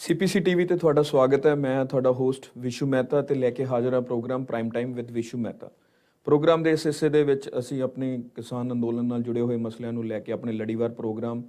CPC TV ਤੇ ਤੁਹਾਡਾ ਸਵਾਗਤ ਹੈ। ਮੈਂ ਤੁਹਾਡਾ ਹੋਸਟ ਵਿਸ਼ੂ ਮਹਿਤਾ ਤੇ ਲੈ ਕੇ ਹਾਜ਼ਰ ਹਾਂ program prime time with Vishu Mehta. Program ਦੇ ਇਸ ਹਿੱਸੇ ਦੇ ਵਿੱਚ ਅਸੀਂ ਆਪਣੇ ਕਿਸਾਨ ਅੰਦੋਲਨ ਨਾਲ ਜੁੜੇ ਹੋਏ ਮਸਲਿਆਂ ਨੂੰ ਲੈ ਕੇ ਆਪਣੇ ਲੜੀਵਾਰ ਪ੍ਰੋਗਰਾਮ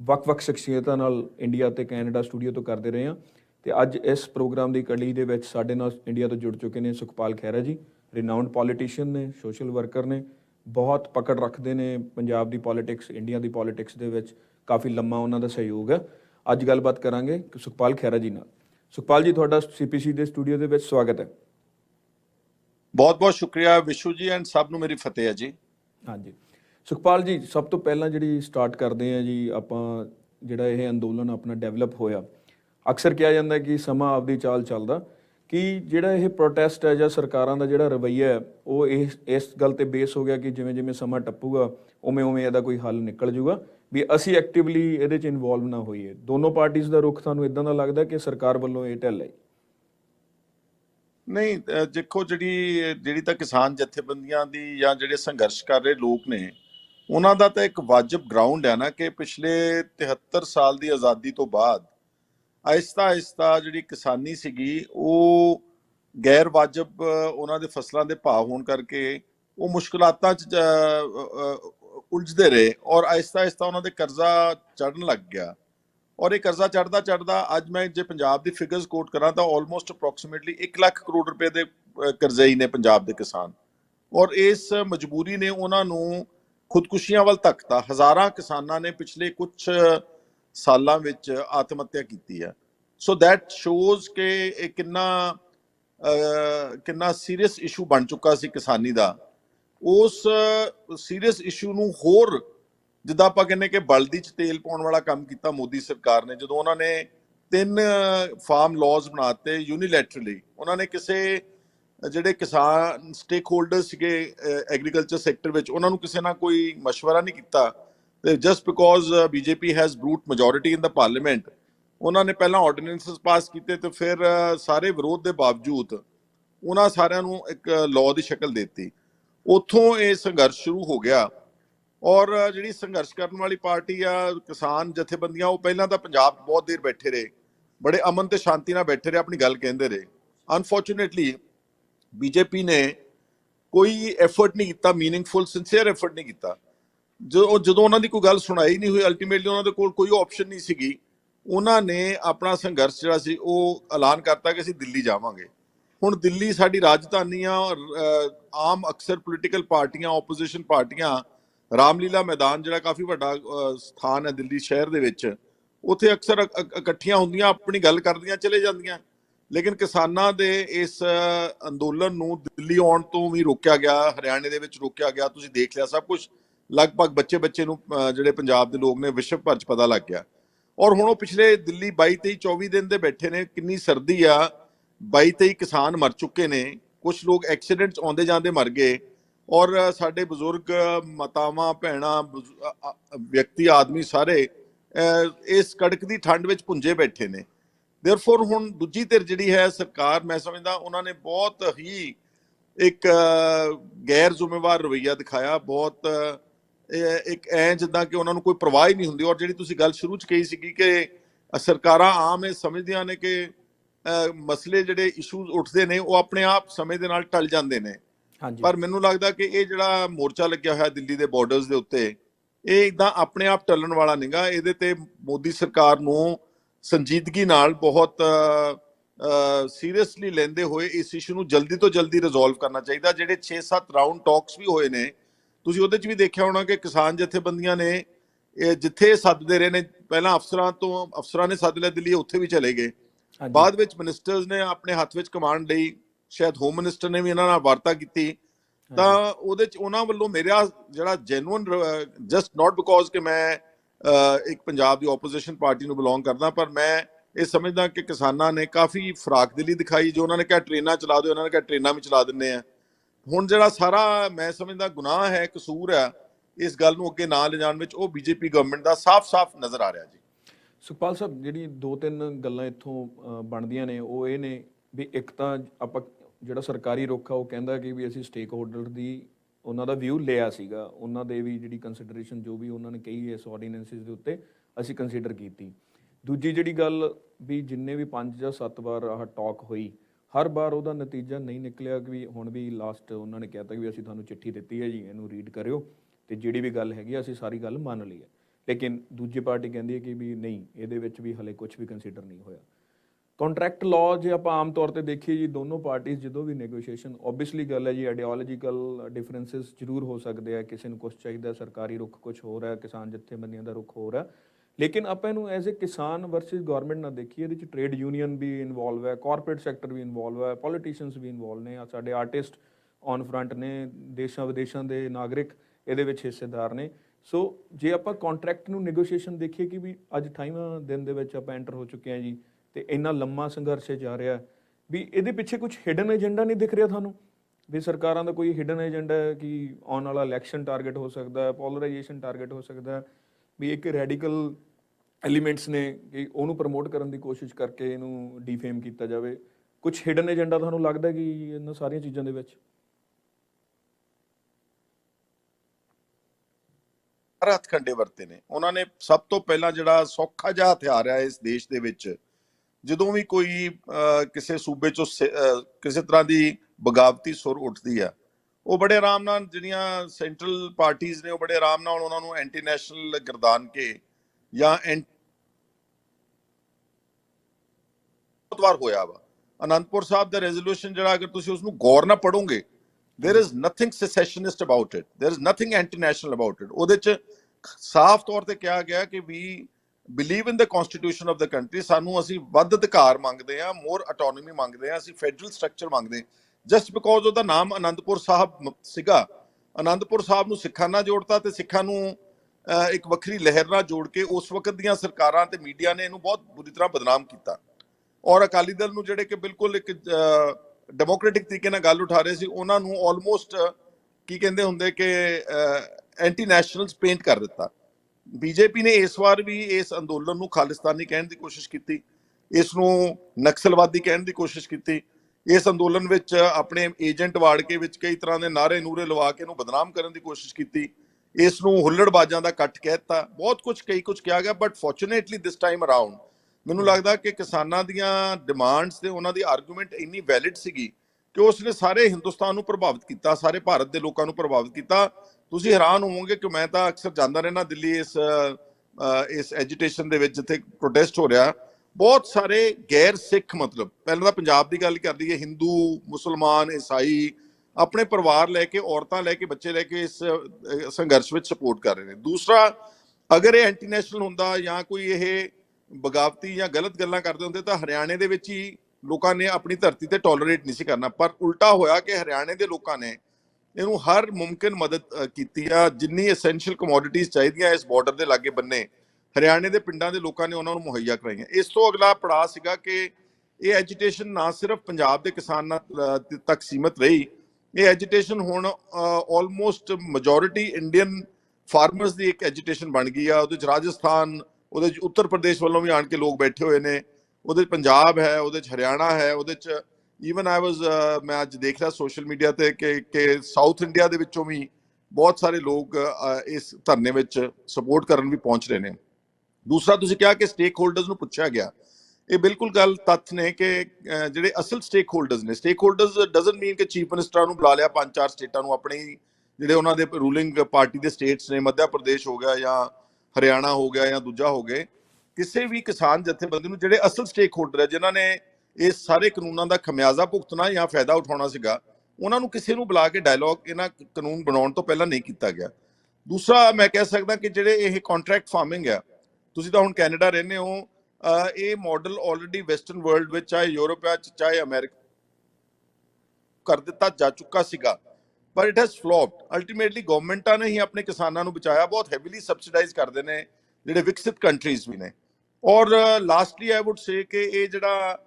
ਵੱਖ-ਵੱਖ ਸ਼ਖਸੀਅਤਾਂ ਨਾਲ ਇੰਡੀਆ ਤੇ ਕੈਨੇਡਾ ਸਟੂਡੀਓ ਤੋਂ ਕਰਦੇ ਰਹੇ ਹਾਂ। ਤੇ ਅੱਜ ਇਸ ਪ੍ਰੋਗਰਾਮ ਦੀ ਕੜੀ ਦੇ ਵਿੱਚ ਸਾਡੇ ਨਾਲ ਇੰਡੀਆ ਤੋਂ ਜੁੜ ਚੁੱਕੇ ਨੇ ਸੁਖਪਾਲ ਖਹਿਰਾ ਜੀ। ਰਿਨਾਊਂਡ ਪੋਲੀਟੀਸ਼ੀਅਨ ਨੇ ਸੋਸ਼ਲ ਵਰਕਰ ਨੇ, ਬਹੁਤ ਪਕੜ ਰੱਖਦੇ ਨੇ ਪੰਜਾਬ ਦੀ ਪੋਲਿਟਿਕਸ ਇੰਡੀਆ ਦੀ ਪੋਲਿਟਿਕਸ ਦੇ ਵਿੱਚ ਕਾਫੀ ਲੰਮਾ ਉਹਨਾਂ ਦਾ ਸਹਿਯੋਗ ਹੈ। ਅੱਜ ਗੱਲਬਾਤ ਕਰਾਂਗੇ ਸੁਖਪਾਲ ਖਹਿਰਾ ਜੀ ਨਾਲ। ਸੁਖਪਾਲ ਜੀ ਤੁਹਾਡਾ ਸੀਪੀਸੀ ਦੇ ਸਟੂਡੀਓ ਦੇ ਵਿੱਚ ਸਵਾਗਤ ਹੈ। ਬਹੁਤ ਬਹੁਤ ਸ਼ੁਕਰੀਆ ਵਿਸ਼ੂ ਜੀ ਐਂਡ ਸਭ ਨੂੰ ਮੇਰੀ ਫਤਿਹ ਹੈ ਜੀ। ਹਾਂਜੀ। ਸੁਖਪਾਲ ਜੀ ਸਭ ਤੋਂ ਪਹਿਲਾਂ ਜਿਹੜੀ ਸਟਾਰਟ ਕਰਦੇ ਆ ਜੀ ਆਪਾਂ ਜਿਹੜਾ ਇਹ ਅੰਦੋਲਨ ਆਪਣਾ ਡਿਵੈਲਪ ਹੋਇਆ ਅਕਸਰ ਕਿਹਾ ਜਾਂਦਾ ਕਿ ਸਮਾਂ ਆਪਦੀ ਚਾਲ ਚੱਲਦਾ। ਕਿ ਜਿਹੜਾ ਇਹ ਪ੍ਰੋਟੈਸਟ ਹੈ ਜਾਂ ਸਰਕਾਰਾਂ ਦਾ ਜਿਹੜਾ ਰਵੱਈਆ ਹੈ ਉਹ ਇਸ ਇਸ ਗੱਲ ਤੇ ਬੇਸ ਹੋ ਗਿਆ ਕਿ ਜਿਵੇਂ ਜਿਵੇਂ ਸਮਾਂ ਟੱਪੂਗਾ ਉਵੇਂ ਉਵੇਂ ਇਹਦਾ ਕੋਈ ਹੱਲ ਨਿਕਲ ਜਾਊਗਾ ਵੀ ਅਸੀਂ ਐਕਟਿਵਲੀ ਇਹਦੇ ਚ ਇਨਵੋਲਵ ਨਾ ਹੋਈਏ। ਦੋਨੋਂ ਪਾਰਟੀਆਂ ਦਾ ਰੁਖ ਤੁਹਾਨੂੰ ਇਦਾਂ ਦਾ ਲੱਗਦਾ ਕਿ ਸਰਕਾਰ ਵੱਲੋਂ ਇਹ ਢਿੱਲ ਹੈ? ਨਹੀਂ ਦੇਖੋ ਜਿਹੜੀ ਜਿਹੜੀ ਤਾਂ ਕਿਸਾਨ ਜਥੇਬੰਦੀਆਂ ਦੀ ਜਾਂ ਜਿਹੜੇ ਸੰਘਰਸ਼ ਕਰ ਰਹੇ ਲੋਕ ਨੇ, ਉਹਨਾਂ ਦਾ ਤਾਂ ਇੱਕ ਵਾਜਬ ਗਰਾਊਂਡ ਹੈ ਨਾ ਕਿ ਪਿਛਲੇ 73 ਸਾਲ ਦੀ ਆਜ਼ਾਦੀ ਤੋਂ ਬਾਅਦ ਆਇਸਤਾ ਆਇਸਤਾ ਜਿਹੜੀ ਕਿਸਾਨੀ ਸੀਗੀ, ਉਹ ਗੈਰ ਵਾਜਬ ਉਹਨਾਂ ਦੇ ਫਸਲਾਂ ਦੇ ਭਾਅ ਹੋਣ ਕਰਕੇ ਉਹ ਮੁਸ਼ਕਲਾਤਾਂ ਚ ਉਲਝਦੇ ਰਹੇ ਔਰ ਆਇਸਤਾ ਆਹਿਸਤਾ ਉਹਨਾਂ ਦੇ ਕਰਜ਼ਾ ਚੜਨ ਲੱਗ ਗਿਆ। ਔਰ ਇਹ ਕਰਜ਼ਾ ਚੜਦਾ ਚੜਦਾ ਅੱਜ ਮੈਂ ਜੇ ਪੰਜਾਬ ਦੀ ਫਿਗਰਸ ਕੋਟ ਕਰਾਂ ਤਾਂ ਆਲਮੋਸਟ ਅਪਰੋਕਸੀਮੇਟਲੀ 1 ਲੱਖ ਕਰੋੜ ਰੁਪਏ ਦੇ ਅਹ, ਕਰਜ਼ਈ ਨੇ ਪੰਜਾਬ ਦੇ ਕਿਸਾਨ। ਔਰ ਇਸ ਮਜਬੂਰੀ ਨੇ ਉਹਨਾਂ ਨੂੰ ਖੁਦਕੁਸ਼ੀਆਂ ਵੱਲ ਧੱਕਤਾ। ਹਜ਼ਾਰਾਂ ਕਿਸਾਨਾਂ ਨੇ ਪਿਛਲੇ ਕੁਝ ਸਾਲਾਂ ਵਿੱਚ ਆਤਮ ਹੱਤਿਆ ਕੀਤੀ ਹੈ। ਸੋ ਦੈਟ ਸ਼ੋਜ਼ ਕਿ ਇਹ ਕਿੰਨਾ ਕਿੰਨਾ ਸੀਰੀਅਸ ਇਸ਼ੂ ਬਣ ਚੁੱਕਾ ਸੀ ਕਿਸਾਨੀ ਦਾ। ਉਸ ਸੀਰੀਅਸ ਇਸ਼ੂ ਨੂੰ ਹੋਰ ਜਿੱਦਾਂ ਆਪਾਂ ਕਹਿੰਦੇ ਕਿ ਬਲਦੀ ਚ ਤੇਲ ਪਾਉਣ ਵਾਲਾ ਕੰਮ ਕੀਤਾ ਮੋਦੀ ਸਰਕਾਰ ਨੇ, ਜਦੋਂ ਉਹਨਾਂ ਨੇ ਤਿੰਨ ਫਾਰਮ ਲਾਜ਼ ਬਣਾਤੇ ਯੂਨੀਲੈਟਰਲੀ ਉਹਨਾਂ ਨੇ ਕਿਸੇ ਜਿਹੜੇ ਕਿਸਾਨ ਸਟੇਕ ਹੋਲਡਰ ਸੀਗੇ ਐਗਰੀਕਲਚਰ ਸੈਕਟਰ ਵਿੱਚ, ਉਹਨਾਂ ਨੂੰ ਕਿਸੇ ਨਾਲ ਕੋਈ مشਵਰਾ ਨਹੀਂ ਕੀਤਾ ਤੇ just because BJP has brute majority in the parliament ਉਹਨਾਂ ਨੇ ਪਹਿਲਾਂ ਆਰਡੀਨੈਂਸਸ ਪਾਸ ਕੀਤੇ ਤੇ ਫਿਰ ਸਾਰੇ ਵਿਰੋਧ ਦੇ ਬਾਵਜੂਦ ਉਹਨਾਂ ਸਾਰਿਆਂ ਨੂੰ ਇੱਕ ਲਾਅ ਦੀ ਸ਼ਕਲ ਦਿੱਤੀ। ਉੱਥੋਂ ਇਹ ਸੰਘਰਸ਼ ਸ਼ੁਰੂ ਹੋ ਗਿਆ। ਔਰ ਜਿਹੜੀ ਸੰਘਰਸ਼ ਕਰਨ ਵਾਲੀ ਪਾਰਟੀ ਆ, ਕਿਸਾਨ ਜਥੇਬੰਦੀਆਂ, ਉਹ ਪਹਿਲਾਂ ਤਾਂ ਪੰਜਾਬ ਬਹੁਤ ਦੇਰ ਬੈਠੇ ਰਹੇ। ਬੜੇ ਅਮਨ ਤੇ ਸ਼ਾਂਤੀ ਨਾਲ ਬੈਠੇ ਰਹੇ, ਆਪਣੀ ਗੱਲ ਕਹਿੰਦੇ ਰਹੇ। ਅਨਫੋਰਚੂਨੇਟਲੀ ਬੀਜੇਪੀ ਨੇ ਕੋਈ ਐਫਰਟ ਨਹੀਂ ਕੀਤਾ ਮੀਨਿੰਗਫੁਲ ਸਿੰਸੀਅਰ ਐਫਰਟ ਨਹੀਂ ਕੀਤਾ। ਜੋ ਜਦੋਂ ਉਹਨਾਂ ਦੀ ਕੋਈ ਗੱਲ ਸੁਣਾਈ ਨਹੀਂ ਹੋਈ ਅਲਟੀਮੇਟਲੀ ਉਹਨਾਂ ਦੇ ਕੋਲ ਕੋਈ ਆਪਸ਼ਨ ਨਹੀਂ ਸੀਗੀ। ਉਹਨਾਂ ਨੇ ਆਪਣਾ ਸੰਘਰਸ਼ ਜਿਹੜਾ ਸੀ, ਉਹ ਐਲਾਨ ਕਰਤਾ ਕਿ ਅਸੀਂ ਦਿੱਲੀ ਜਾਵਾਂਗੇ। ਹੁਣ ਦਿੱਲੀ ਸਾਡੀ ਰਾਜਧਾਨੀ ਆ ਔਰ ਆਮ ਅਕਸਰ ਪੋਲੀਟੀਕਲ ਪਾਰਟੀਆਂ ਆਪੋਜੀਸ਼ਨ ਪਾਰਟੀਆਂ, ਰਾਮਲੀਲਾ ਮੈਦਾਨ ਜਿਹੜਾ ਕਾਫੀ ਵੱਡਾ ਸਥਾਨ ਹੈ ਦਿੱਲੀ ਸ਼ਹਿਰ ਦੇ ਵਿੱਚ, ਉੱਥੇ ਅਕਸਰ ਇਕੱਠੀਆਂ ਹੁੰਦੀਆਂ, ਆਪਣੀ ਗੱਲ ਕਰਦੀਆਂ, ਚਲੇ ਜਾਂਦੀਆਂ। ਲੇਕਿਨ ਕਿਸਾਨਾਂ ਦੇ ਇਸ ਅੰਦੋਲਨ ਨੂੰ ਦਿੱਲੀ ਆਉਣ ਤੋਂ ਵੀ ਰੋਕਿਆ ਗਿਆ, ਹਰਿਆਣੇ ਦੇ ਵਿੱਚ ਰੋਕਿਆ ਗਿਆ, ਤੁਸੀਂ ਦੇਖ ਲਿਆ ਸਭ ਕੁਝ ਲਗਭਗ ਬੱਚੇ ਬੱਚੇ ਨੂੰ ਜਿਹੜੇ ਪੰਜਾਬ ਦੇ ਲੋਕ ਨੇ, ਵਿਸ਼ਵ ਭਰ ਚ ਪਤਾ ਲੱਗ ਗਿਆ। ਔਰ ਹੁਣ ਉਹ ਪਿਛਲੇ ਦਿੱਲੀ 22 23 24 ਦਿਨ ਦੇ ਬੈਠੇ ਨੇ, ਕਿੰਨੀ ਸਰਦੀ ਆ 22 23 ਕਿਸਾਨ ਮਰ ਚੁੱਕੇ ਨੇ ਕੁਝ ਲੋਕ ਐਕਸੀਡੈਂਟਸ ਆਉਂਦੇ ਜਾਂਦੇ ਮਰ ਗਏ ਔਰ ਸਾਡੇ ਬਜ਼ੁਰਗ, ਮਾਤਾਵਾਂ, ਭੈਣਾਂ, ਬਜ਼ੁ- ਵਿਅਕਤੀ, ਆਦਮੀ ਸਾਰੇ ਇਸ ਕੜਕ ਦੀ ਠੰਡ ਵਿੱਚ ਪੁੰਜੇ ਬੈਠੇ ਨੇ। ਦੇਅਰਫੋਰ ਹੁਣ ਦੂਜੀ ਧਿਰ ਜਿਹੜੀ ਹੈ ਸਰਕਾਰ, ਮੈਂ ਸਮਝਦਾ ਉਹਨਾਂ ਨੇ ਬਹੁਤ ਹੀ ਇੱਕ ਗੈਰ ਜ਼ਿੰਮੇਵਾਰ ਰਵੱਈਆ ਦਿਖਾਇਆ, ਬਹੁਤ ਇੱਕ ਐ ਜਿੱਦਾਂ ਕਿ ਉਹਨਾਂ ਨੂੰ ਕੋਈ ਪਰਵਾਹ ਹੀ ਨਹੀਂ ਹੁੰਦੀ ਔਰ ਜਿਹੜੀ ਤੁਸੀਂ ਗੱਲ ਸ਼ੁਰੂ ਚ ਕਹੀ ਸੀਗੀ ਕਿ ਸਰਕਾਰਾਂ ਆਮ ਇਹ ਸਮਝਦੀਆਂ ਨੇ ਕਿ ਮਸਲੇ ਜਿਹੜੇ ਇਸ਼ੂਜ਼ ਉੱਠਦੇ ਨੇ ਉਹ ਆਪਣੇ ਆਪ ਸਮੇਂ ਦੇ ਨਾਲ ਟਲ ਜਾਂਦੇ ਨੇ। ਹਾਂਜੀ। ਪਰ ਮੈਨੂੰ ਲੱਗਦਾ ਕਿ ਇਹ ਜਿਹੜਾ ਮੋਰਚਾ ਲੱਗਿਆ ਹੋਇਆ ਦਿੱਲੀ ਦੇ ਬਾਰਡਰਸ ਦੇ ਉੱਤੇ ਇਹ ਇਦਾਂ ਆਪਣੇ ਆਪ ਟਲਣ ਵਾਲਾ ਨਹੀਂਗਾ ਇਹਦੇ ਤੇ ਮੋਦੀ ਸਰਕਾਰ ਨੂੰ ਸੰਜੀਦਗੀ ਨਾਲ ਬਹੁਤ ਸੀਰੀਅਸਲੀ ਲੈਂਦੇ ਹੋਏ ਇਸ ਇਸ਼ੂ ਨੂੰ ਜਲਦੀ ਤੋਂ ਜਲਦੀ ਰਿਜ਼ੋਲਵ ਕਰਨਾ ਚਾਹੀਦਾ। ਜਿਹੜੇ 6-7 ਰਾਉਂਡ ਟਾਕਸ ਵੀ ਹੋਏ ਨੇ ਤੁਸੀਂ ਉਹਦੇ 'ਚ ਵੀ ਦੇਖਿਆ ਹੋਣਾ ਕਿ ਕਿਸਾਨ ਜਥੇਬੰਦੀਆਂ ਨੇ ਇਹ ਜਿੱਥੇ ਸੱਦਦੇ ਰਹੇ ਨੇ ਪਹਿਲਾਂ ਅਫਸਰਾਂ ਤੋਂ ਅਫਸਰਾਂ ਨੇ ਸੱਦ ਲਿਆ ਦਿੱਲੀ ਉੱਥੇ ਵੀ ਚਲੇ ਗਏ। ਬਾਅਦ ਵਿੱਚ ਮਿਨਿਸਟਰਸ ਨੇ ਆਪਣੇ ਹੱਥ ਵਿੱਚ ਕਮਾਂਡ ਲਈ ਸ਼ਾਇਦ ਹੋਮ ਮਿਨਿਸਟਰ ਨੇ ਵੀ ਇਹਨਾਂ ਨਾਲ ਵਾਰਤਾ ਕੀਤੀ। ਤਾਂ ਉਹਦੇ ਚ ਉਹਨਾਂ ਵੱਲੋਂ ਮੇਰਾ ਜਿਹੜਾ ਜੈਨੂਇਨ ਜਸਟ ਨਾਟ ਬਿਕੋਜ਼ ਕਿ ਮੈਂ ਇੱਕ ਪੰਜਾਬ ਦੀ ਆਪੋਜੀਸ਼ਨ ਪਾਰਟੀ ਨੂੰ ਬਿਲੋਂਗ ਕਰਦਾ ਪਰ ਮੈਂ ਇਹ ਸਮਝਦਾ ਕਿ ਕਿਸਾਨਾਂ ਨੇ ਕਾਫੀ ਫਰਾਕਦਿਲੀ ਦਿਖਾਈ ਜੋ ਉਹਨਾਂ ਨੇ ਕਿਹਾ ਟ੍ਰੇਨਾਂ ਚਲਾ ਦਿਓ ਉਹਨਾਂ ਨੇ ਕਿਹਾ ਟ੍ਰੇਨਾਂ ਵੀ ਚਲਾ ਦਿੰਨੇ ਆ। ਹੁਣ ਜਿਹੜਾ ਸਾਰਾ ਮੈਂ ਸਮਝਦਾ ਗੁਨਾਹ ਹੈ ਕਸੂਰ ਹੈ ਇਸ ਗੱਲ ਨੂੰ ਅੱਗੇ ਨਾ ਲਿਜਾਣ ਵਿੱਚ ਉਹ ਬੀਜੇਪੀ ਗਵਰਨਮੈਂਟ ਦਾ ਸਾਫ਼-ਸਾਫ਼ ਨਜ਼ਰ ਆ ਰਿਹਾ ਜੀ। ਸੁਖਪਾਲ ਸਾਹਿਬ ਜਿਹੜੀ ਦੋ ਤਿੰਨ ਗੱਲਾਂ ਇੱਥੋਂ ਬਣਦੀਆਂ ਨੇ ਉਹ ਇਹ ਨੇ ਵੀ ਇੱਕ ਤਾਂ ਆਪਾਂ ਜਿਹੜਾ ਸਰਕਾਰੀ ਰੁੱਖ ਆ ਉਹ ਕਹਿੰਦਾ ਕਿ ਵੀ ਅਸੀਂ ਸਟੇਕ ਹੋਲਡਰ ਦੀ ਉਹਨਾਂ ਦਾ ਵਿਊ ਲਿਆ ਸੀਗਾ। ਉਹਨਾਂ ਦੇ ਵੀ ਜਿਹੜੀ ਕੰਸੀਡਰੇਸ਼ਨ ਜੋ ਵੀ ਉਹਨਾਂ ਨੇ ਕਹੀ ਇਸ ਆਰਡੀਨੈਂਸਿਸ ਦੇ ਉੱਤੇ ਅਸੀਂ ਕੰਸੀਡਰ ਕੀਤੀ। ਦੂਜੀ ਜਿਹੜੀ ਗੱਲ ਵੀ ਜਿੰਨੇ ਵੀ 5 ਜਾਂ 7 ਵਾਰ ਆਹ ਟਾਕ ਹੋਈ ਹਰ ਵਾਰ ਉਹਦਾ ਨਤੀਜਾ ਨਹੀਂ ਨਿਕਲਿਆ ਕਿ ਵੀ ਹੁਣ ਵੀ ਲਾਸਟ ਉਹਨਾਂ ਨੇ ਕਹਿਤਾ ਕਿ ਵੀ ਅਸੀਂ ਤੁਹਾਨੂੰ ਚਿੱਠੀ ਦਿੱਤੀ ਹੈ ਜੀ ਇਹਨੂੰ ਰੀਡ ਕਰਿਓ। ਤੇ ਜਿਹੜੀ ਵੀ ਗੱਲ ਹੈਗੀ ਆ, ਅਸੀਂ ਸਾਰੀ ਗੱਲ ਮੰਨ ਲਈ ਹੈ। ਲੇਕਿਨ ਦੂਜੀ ਪਾਰਟੀ ਕਹਿੰਦੀ ਹੈ ਕਿ ਵੀ ਨਹੀਂ, ਇਹਦੇ ਵਿੱਚ ਵੀ ਹਲੇ ਕੁਝ ਵੀ ਕੰਸੀਡਰ ਨਹੀਂ ਹੋਇਆ। ਕੰਟਰੈਕਟ ਲਾਅ ਜੇ ਆਪਾਂ ਆਮ ਤੌਰ ਤੇ ਦੇਖੀਏ ਜੀ, ਦੋਨੋਂ ਪਾਰਟੀਆਂ ਜਦੋਂ ਵੀ ਨੈਗੋਸ਼ੀਏਸ਼ਨ ਆਬਵੀਅਸਲੀ ਗੱਲ ਹੈ ਜੀ ਆਈਡੀਓਲੋਜੀਕਲ ਡਿਫਰੈਂਸਸ ਜ਼ਰੂਰ ਹੋ ਸਕਦੇ ਆ, ਕਿਸੇ ਨੂੰ ਕੁਝ ਚਾਹੀਦਾ, ਸਰਕਾਰੀ ਰੁਖ ਕੁਝ ਹੋਰ ਹੈ, ਕਿਸਾਨ ਜਥੇਬੰਦੀਆਂ ਦਾ ਰੁਖ ਹੋਰ ਹੈ। ਲੇਕਿਨ ਆਪਾਂ ਇਹਨੂੰ ਐਜ਼ ਅ ਕਿਸਾਨ ਵਰਸਸ ਗਵਰਨਮੈਂਟ ਨਾ ਦੇਖੀਏ, ਇਹਦੇ ਚ ਟ੍ਰੇਡ ਯੂਨੀਅਨ ਵੀ ਇਨਵੋਲਵ ਹੈ ਕਾਰਪੋਰੇਟ ਸੈਕਟਰ ਵੀ ਇਨਵੋਲਵ ਹੈ ਪੋਲੀਟੀਸ਼ੀਅਨਸ ਵੀ ਇਨਵੋਲਵ ਨੇ ਸਾਡੇ ਆਰਟਿਸਟ ਔਨ ਫਰੰਟ ਨੇ ਦੇਸ਼ਾਂ ਵਿਦੇਸ਼ਾਂ ਦੇ ਨਾਗਰਿਕ, ਇਹਦੇ ਵਿੱਚ ਹਿੱਸੇਦਾਰ ਨੇ। ਸੋ ਜੇ ਆਪਾਂ ਕੰਟਰੈਕਟ ਨੂੰ ਨੈਗੋਸ਼ੀਏਸ਼ਨ ਦੇਖੀਏ ਕਿ ਵੀ ਅੱਜ 28ਵਾਂ ਦਿਨ ਦੇ ਵਿੱਚ ਆਪਾਂ ਐਂਟਰ ਹੋ ਚੁੱਕੇ ਹਾਂ ਜੀ, ਤੇ ਇੰਨਾ ਲੰਮਾ ਸੰਘਰਸ਼ ਜਾ ਰਿਹਾ ਵੀ ਇਹਦੇ ਪਿੱਛੇ ਕੁਝ ਹਿਡਨ ਏਜੰਡਾ ਨਹੀਂ ਦਿਖ ਰਿਹਾ ਤੁਹਾਨੂੰ? ਵੀ ਸਰਕਾਰਾਂ ਦਾ ਕੋਈ ਹਿਡਨ ਏਜੰਡਾ ਹੈ ਕਿ ਆਉਣ ਵਾਲਾ ਇਲੈਕਸ਼ਨ ਟਾਰਗੇਟ ਹੋ ਸਕਦਾ ਹੈ ਪੋਲਰਾਈਜੇਸ਼ਨ ਟਾਰਗੇਟ ਹੋ ਸਕਦਾ ਹੈ, ਵੀ ਇੱਕ ਰੈਡੀਕਲ ਐਲੀਮੈਂਟਸ ਨੇ ਕਿ ਉਹਨੂੰ ਪ੍ਰਮੋਟ ਕਰਨ ਦੀ ਕੋਸ਼ਿਸ਼ ਕਰਕੇ ਇਹਨੂੰ ਡੀਫੇਮ ਕੀਤਾ ਜਾਵੇ? ਕੁਝ ਹਿਡਨ ਏਜੰਡਾ ਤੁਹਾਨੂੰ ਲੱਗਦਾ ਕਿ ਇਹਨਾਂ ਸਾਰੀਆਂ ਚੀਜ਼ਾਂ ਦੇ ਵਿੱਚ? ਚਾਰ ਹੱਥਕੰਡੇ ਵਰਤੇ ਨੇ। ਉਹਨਾਂ ਨੇ ਸਭ ਤੋਂ ਪਹਿਲਾਂ ਜਿਹੜਾ ਸੌਖਾ ਜਿਹਾ ਹਥਿਆਰ ਹੈ ਇਸ ਦੇਸ਼ ਦੇ ਵਿੱਚ, ਜਦੋਂ ਵੀ ਕੋਈ ਕਿਸੇ ਸੂਬੇ ਚੋਂ ਕਿਸੇ ਤਰ੍ਹਾਂ ਦੀ ਬਗਾਵਤੀ ਸੁਰ ਉੱਠਦੀ ਆ, ਉਹ ਬੜੇ ਆਰਾਮ ਨਾਲ ਜਿਹੜੀਆਂ ਸੈਂਟਰਲ ਪਾਰਟੀਆਂ ਨੇ, ਉਹ ਬੜੇ ਆਰਾਮ ਨਾਲ ਉਹਨਾਂ ਨੂੰ ਐਂਟੀ ਨੈਸ਼ਨਲ ਗਰਦਾਨ ਕੇ ਜਾਂ ਬਹੁਤ ਵਾਰ ਹੋਇਆ ਵਾ। ਅਨੰਦਪੁਰ ਸਾਹਿਬ ਦਾ ਰੈਜ਼ੋਲੂਸ਼ਨ ਜਿਹੜਾ, ਅਗਰ ਤੁਸੀਂ ਉਸ ਨੂੰ ਗੌਰ ਨਾਲ ਪੜੋਗੇ there is nothing secessionist about it. There is nothing anti-national about it. ਉਹਦੇ ਚ ਸਾਫ਼ ਤੌਰ ਤੇ ਕਿਹਾ ਗਿਆ ਕਿ we believe in the constitution of the country ਸਾਨੂੰ ਅਸੀਂ ਵੱਧ ਅਧਿਕਾਰ ਮੰਗਦੇ ਆ ਮੋਰ autonomy ਮੰਗਦੇ ਆ ਅਸੀਂ ਫੈਡਰਲ ਸਟਰਕਚਰ ਮੰਗਦੇ ਜਸਟ ਬਿਕੋਜ਼ ਉਹਦਾ ਨਾਮ ਆਨੰਦਪੁਰ ਸਾਹਿਬ ਸੀਗਾ ਆਨੰਦਪੁਰ ਸਾਹਿਬ ਨੂੰ ਸਿੱਖਾਂ ਨਾਲ ਜੋੜਤਾ ਤੇ ਸਿੱਖਾਂ ਨੂੰ ਇੱਕ ਵੱਖਰੀ ਲਹਿਰ ਨਾਲ ਜੋੜ ਕੇ ਉਸ ਵਕਤ ਦੀਆਂ ਸਰਕਾਰਾਂ ਤੇ ਮੀਡੀਆ ਨੇ ਇਹਨੂੰ ਬਹੁਤ ਬੁਰੀ ਤਰ੍ਹਾਂ ਬਦਨਾਮ ਕੀਤਾ। ਔਰ ਅਕਾਲੀ ਦਲ ਨੂੰ ਜਿਹੜੇ ਕਿ ਬਿਲਕੁਲ ਇੱਕ ਡੈਮੋਕ੍ਰੈਟਿਕ ਤਰੀਕੇ ਨਾਲ ਗੱਲ ਉਠਾ ਰਹੇ ਸੀ, ਉਹਨਾਂ ਨੂੰ ਆਲਮੋਸਟ ਕੀ ਕਹਿੰਦੇ ਹੁੰਦੇ ਕਿ ਐਂਟੀ ਨੈਸ਼ਨਲਸ ਪੇਂਟ ਕਰ ਦਿੱਤਾ। ਬੀਜੇਪੀ ਨੇ ਇਸ ਵਾਰ ਵੀ ਇਸ ਅੰਦੋਲਨ ਨੂੰ ਖਾਲਿਸਤਾਨੀ ਕਹਿਣ ਦੀ ਕੋਸ਼ਿਸ਼ ਕੀਤੀ, ਇਸ ਨੂੰ ਨਕਸਲਵਾਦੀ ਕਹਿਣ ਦੀ ਕੋਸ਼ਿਸ਼ ਕੀਤੀ। ਇਸ ਅੰਦੋਲਨ ਵਿੱਚ ਆਪਣੇ ਏਜੰਟ ਵਾੜ ਕੇ ਵਿੱਚ ਕਈ ਤਰ੍ਹਾਂ ਦੇ ਨਾਰੇ ਨੂਰੇ ਲਵਾ ਕੇ ਇਹਨੂੰ ਬਦਨਾਮ ਕਰਨ ਦੀ ਕੋਸ਼ਿਸ਼ ਕੀਤੀ। ਇਸ ਨੂੰ ਹੁੱਲੜਬਾਜ਼ਾਂ ਦਾ ਇਕੱਠ ਕਹਿਤਾ ਬਹੁਤ ਕੁਝ ਕਈ ਕੁਝ ਕਿਹਾ ਗਿਆ but fortunately this time around ਮੈਨੂੰ ਲੱਗਦਾ ਕਿ ਕਿਸਾਨਾਂ ਦੀਆਂ ਡਿਮਾਂਡਸ ਤੇ ਉਹਨਾਂ ਦੀ ਆਰਗੂਮੈਂਟ ਇੰਨੀ ਵੈਲਿਡ ਸੀਗੀ ਕਿ ਉਸਨੇ ਸਾਰੇ ਹਿੰਦੁਸਤਾਨ ਨੂੰ ਪ੍ਰਭਾਵਿਤ ਕੀਤਾ, ਸਾਰੇ ਭਾਰਤ ਦੇ ਲੋਕਾਂ ਨੂੰ ਪ੍ਰਭਾਵਿਤ ਕੀਤਾ। ਤੁਸੀਂ ਹੈਰਾਨ ਹੋਵੋਗੇ ਕਿ ਮੈਂ ਤਾਂ ਅਕਸਰ ਜਾਂਦਾ ਰਹਿਣਾ ਦਿੱਲੀ ਇਸ ਇਸ ਐਜੀਟੇਸ਼ਨ ਦੇ ਵਿੱਚ ਜਿੱਥੇ ਪ੍ਰੋਟੈਸਟ ਹੋ ਰਿਹਾ। ਬਹੁਤ ਸਾਰੇ ਗੈਰ ਸਿੱਖ ਮਤਲਬ, ਪਹਿਲਾਂ ਤਾਂ ਪੰਜਾਬ ਦੀ ਗੱਲ ਕਰ ਲਈਏ, ਹਿੰਦੂ, ਮੁਸਲਮਾਨ, ਈਸਾਈ, ਆਪਣੇ ਪਰਿਵਾਰ ਲੈ ਕੇ, ਔਰਤਾਂ ਲੈ ਕੇ, ਬੱਚੇ ਲੈ ਕੇ ਇਸ ਸੰਘਰਸ਼ ਵਿੱਚ ਸਪੋਰਟ ਕਰ ਰਹੇ ਨੇ। ਦੂਸਰਾ, ਅਗਰ ਇਹ ਐਂਟੀ ਨੈਸ਼ਨਲ ਹੁੰਦਾ ਜਾਂ ਕੋਈ ਇਹ ਬਗਾਵਤੀ ਜਾਂ ਗਲਤ ਗੱਲਾਂ ਕਰਦੇ ਹੁੰਦੇ ਤਾਂ ਹਰਿਆਣੇ ਦੇ ਵਿੱਚ ਹੀ ਲੋਕਾਂ ਨੇ ਆਪਣੀ ਧਰਤੀ ਤੇ ਟੋਲਰੇਟ ਨਹੀਂ ਸੀ ਕਰਨਾ। ਪਰ ਉਲਟਾ ਹੋਇਆ ਕਿ ਹਰਿਆਣੇ ਦੇ ਲੋਕਾਂ ਨੇ ਇਹਨੂੰ ਹਰ ਮੁਮਕਿਨ ਮਦਦ ਕੀਤੀ ਆ। ਜਿੰਨੀ ਐਸੈਂਸ਼ੀਅਲ ਕਮੋਡਿਟੀਜ਼ ਚਾਹੀਦੀਆਂ ਇਸ ਬਾਰਡਰ ਦੇ ਲਾਗੇ ਬੰਨੇ, ਹਰਿਆਣੇ ਦੇ ਪਿੰਡਾਂ ਦੇ ਲੋਕਾਂ ਨੇ ਉਹਨਾਂ ਨੂੰ ਮੁਹੱਈਆ ਕਰਾਈਆਂ। ਇਸ ਤੋਂ ਅਗਲਾ ਪੜਾਅ ਸੀਗਾ ਕਿ ਇਹ ਐਜੀਟੇਸ਼ਨ ਨਾ ਸਿਰਫ ਪੰਜਾਬ ਦੇ ਕਿਸਾਨਾਂ ਤੱਕ ਸੀਮਤ ਰਹੀ। ਇਹ ਐਜੀਟੇਸ਼ਨ ਹੁਣ ਆਲਮੋਸਟ ਮੈਜੋਰਿਟੀ ਇੰਡੀਅਨ ਫਾਰਮਰਸ ਦੀ ਇੱਕ ਐਜੀਟੇਸ਼ਨ ਬਣ ਗਈ ਆ। ਉਹਦੇ ਚ ਰਾਜਸਥਾਨ ਉਹਦੇ ਚ ਉੱਤਰ ਪ੍ਰਦੇਸ਼ ਵੱਲੋਂ ਵੀ ਆਣ ਕੇ ਲੋਕ ਬੈਠੇ ਹੋਏ ਨੇ। ਉਹਦੇ ਚ ਪੰਜਾਬ ਹੈ, ਉਹਦੇ ਚ ਹਰਿਆਣਾ ਹੈ, ਉਹਦੇ ਚ ਈਵਨ ਆਈ ਵਾਸ ਮੈਂ ਅੱਜ ਦੇਖ ਰਿਹਾ ਸੋਸ਼ਲ ਮੀਡੀਆ ਤੇ ਕਿ ਕਿ ਸਾਊਥ ਇੰਡੀਆ ਦੇ ਵਿੱਚੋਂ ਵੀ ਬਹੁਤ ਸਾਰੇ ਲੋਕ ਇਸ ਧਰਨੇ ਵਿੱਚ ਸਪੋਰਟ ਕਰਨ ਵੀ ਪਹੁੰਚ ਰਹੇ ਨੇ। ਦੂਸਰਾ, ਤੁਸੀਂ ਕਿਹਾ ਕਿ ਸਟੇਕ ਹੋਲਡਰਸ ਨੂੰ ਪੁੱਛਿਆ ਗਿਆ। ਇਹ ਬਿਲਕੁਲ ਗੱਲ ਤੱਥ ਨੇ ਕਿ ਜਿਹੜੇ ਅਸਲ ਸਟੇਕ ਹੋਲਡਰਸ ਨੇ ਸਟੇਕ ਹੋਲਡਰਸ ਡਸਨਟ ਮੀਨ ਕਿ ਚੀਫ ਮਿਨਿਸਟਰਾਂ ਨੂੰ ਬੁਲਾ ਲਿਆ ਪੰਜ ਚਾਰ ਸਟੇਟਾਂ ਨੂੰ ਆਪਣੇ ਹੀ, ਜਿਹੜੇ ਉਹਨਾਂ ਦੇ ਰੂਲਿੰਗ ਪਾਰਟੀ ਦੇ ਸਟੇਟਸ ਨੇ ਮੱਧ ਪ੍ਰਦੇਸ਼ ਹੋ ਗਿਆ ਜਾਂ ਹਰਿਆਣਾ ਹੋ ਗਿਆ ਜਾਂ ਦੂਜਾ ਹੋ ਗਏ, ਕਿਸੇ ਵੀ ਕਿਸਾਨ ਜਥੇਬੰਦੀ ਨੂੰ ਜਿਹੜੇ ਅਸਲ ਸਟੇਕ ਹੋਲਡਰ ਹੈ ਜਿਨ੍ਹਾਂ ਨੇ ਇਹ ਸਾਰੇ ਕਾਨੂੰਨਾਂ ਦਾ ਖਮਿਆਜ਼ਾ ਭੁਗਤਣਾ ਜਾਂ ਫਾਇਦਾ ਉਠਾਉਣਾ ਸੀਗਾ, ਉਹਨਾਂ ਨੂੰ ਕਿਸੇ ਨੂੰ ਬੁਲਾ ਕੇ ਡਾਇਲੌਗ ਇਹਨਾਂ ਕਾਨੂੰਨ ਬਣਾਉਣ ਤੋਂ ਪਹਿਲਾਂ ਨਹੀਂ ਕੀਤਾ ਗਿਆ। ਦੂਸਰਾ, ਮੈਂ ਕਹਿ ਸਕਦਾ ਕਿ ਜਿਹੜੇ ਇਹ ਕੰਟਰੈਕਟ ਫਾਰਮਿੰਗ ਹੈ ਤੁਸੀਂ ਤਾਂ ਹੁਣ ਕੈਨੇਡਾ ਰਹਿੰਦੇ ਹੋ ਇਹ ਮਾਡਲ ਆਲਰੇਡੀ ਵੈਸਟਰਨ ਵਰਲਡ ਵਿੱਚ ਚਾਹੇ ਯੂਰਪ ਹੈ ਚਾਹੇ ਅਮਰੀਕਾ ਕਰ ਦਿੱਤਾ ਜਾ ਚੁੱਕਾ ਸੀਗਾ। ਪਰ ਇਟ ਹੈਜ਼ ਫਲॉप्ड ਅਲਟੀਮੇਟਲੀ ਗਵਰਨਮੈਂਟਾਂ ਨੇ ਹੀ ਆਪਣੇ ਕਿਸਾਨਾਂ ਨੂੰ ਬਚਾਇਆ, ਬਹੁਤ ਹੈਵੀਲੀ ਸਬਸਿਡਾਈਜ਼ ਕਰਦੇ ਨੇ, ਜਿਹੜੇ ਵਿਕਸਿਤ ਕੰਟਰੀਜ਼ ਵੀ ਨੇ। ਔਰ ਲਾਸਟਲੀ ਆਈ ਊਡ ਸੇ ਕਿ ਇਹ ਜਿਹੜਾ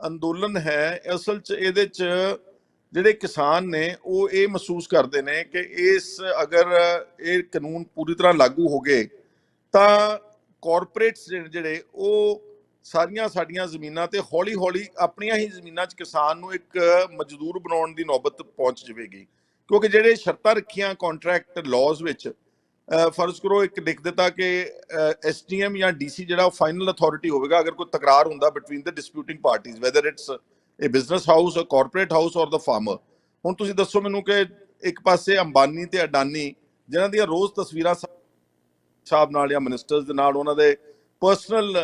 ਅੰਦੋਲਨ ਹੈ, ਅਸਲ 'ਚ ਇਹਦੇ 'ਚ ਜਿਹੜੇ ਕਿਸਾਨ ਨੇ, ਉਹ ਇਹ ਮਹਿਸੂਸ ਕਰਦੇ ਨੇ ਕਿ ਇਸ ਅਗਰ ਇਹ ਕਾਨੂੰਨ ਪੂਰੀ ਤਰ੍ਹਾਂ ਲਾਗੂ ਹੋ ਗਏ, ਤਾਂ ਕਾਰਪੋਰੇਟਸ ਜਿਹੜੇ, ਉਹ ਸਾਰੀਆਂ ਸਾਡੀਆਂ ਜ਼ਮੀਨਾਂ ਤੇ ਹੌਲੀ-ਹੌਲੀ ਆਪਣੀਆਂ ਹੀ ਜ਼ਮੀਨਾਂ 'ਚ ਕਿਸਾਨ ਨੂੰ ਇੱਕ ਮਜ਼ਦੂਰ ਬਣਾਉਣ ਦੀ ਨੌਬਤ ਪਹੁੰਚ ਜਾਵੇਗੀ। ਕਿਉਂਕਿ ਜਿਹੜੇ ਸ਼ਰਤਾਂ ਰੱਖੀਆਂ ਕੰਟਰੈਕਟ ਲਾਜ਼ ਵਿੱਚ ਫਰਜ਼ ਕਰੋ ਇੱਕ ਲਿਖ ਦਿੱਤਾ ਕਿ ਐਸਡੀਐਮ ਜਾਂ ਡੀਸੀ ਜਿਹੜਾ ਉਹ ਫਾਈਨਲ ਅਥਾਰਟੀ ਹੋਵੇਗਾ, ਅਗਰ ਕੋਈ ਤਕਰਾਰ ਹੁੰਦਾ ਬਿਟਵੀਨ ਦ ਡਿਸਪਿਊਟਿੰਗ ਪਾਰਟੀਆਂ whether it's a business house a corporate house or the farmer ਹੁਣ ਤੁਸੀਂ ਦੱਸੋ ਮੈਨੂੰ ਕਿ ਇੱਕ ਪਾਸੇ ਅੰਬਾਨੀ ਤੇ ਅਡਾਨੀ, ਜਿਨ੍ਹਾਂ ਦੀਆਂ ਰੋਜ਼ ਤਸਵੀਰਾਂ ਸਾ- ਸਾਹਿਬ ਨਾਲ ਜਾਂ ਮਿਨਿਸਟਰਸ ਦੇ ਨਾਲ, ਉਹਨਾਂ ਦੇ ਪਰਸਨਲ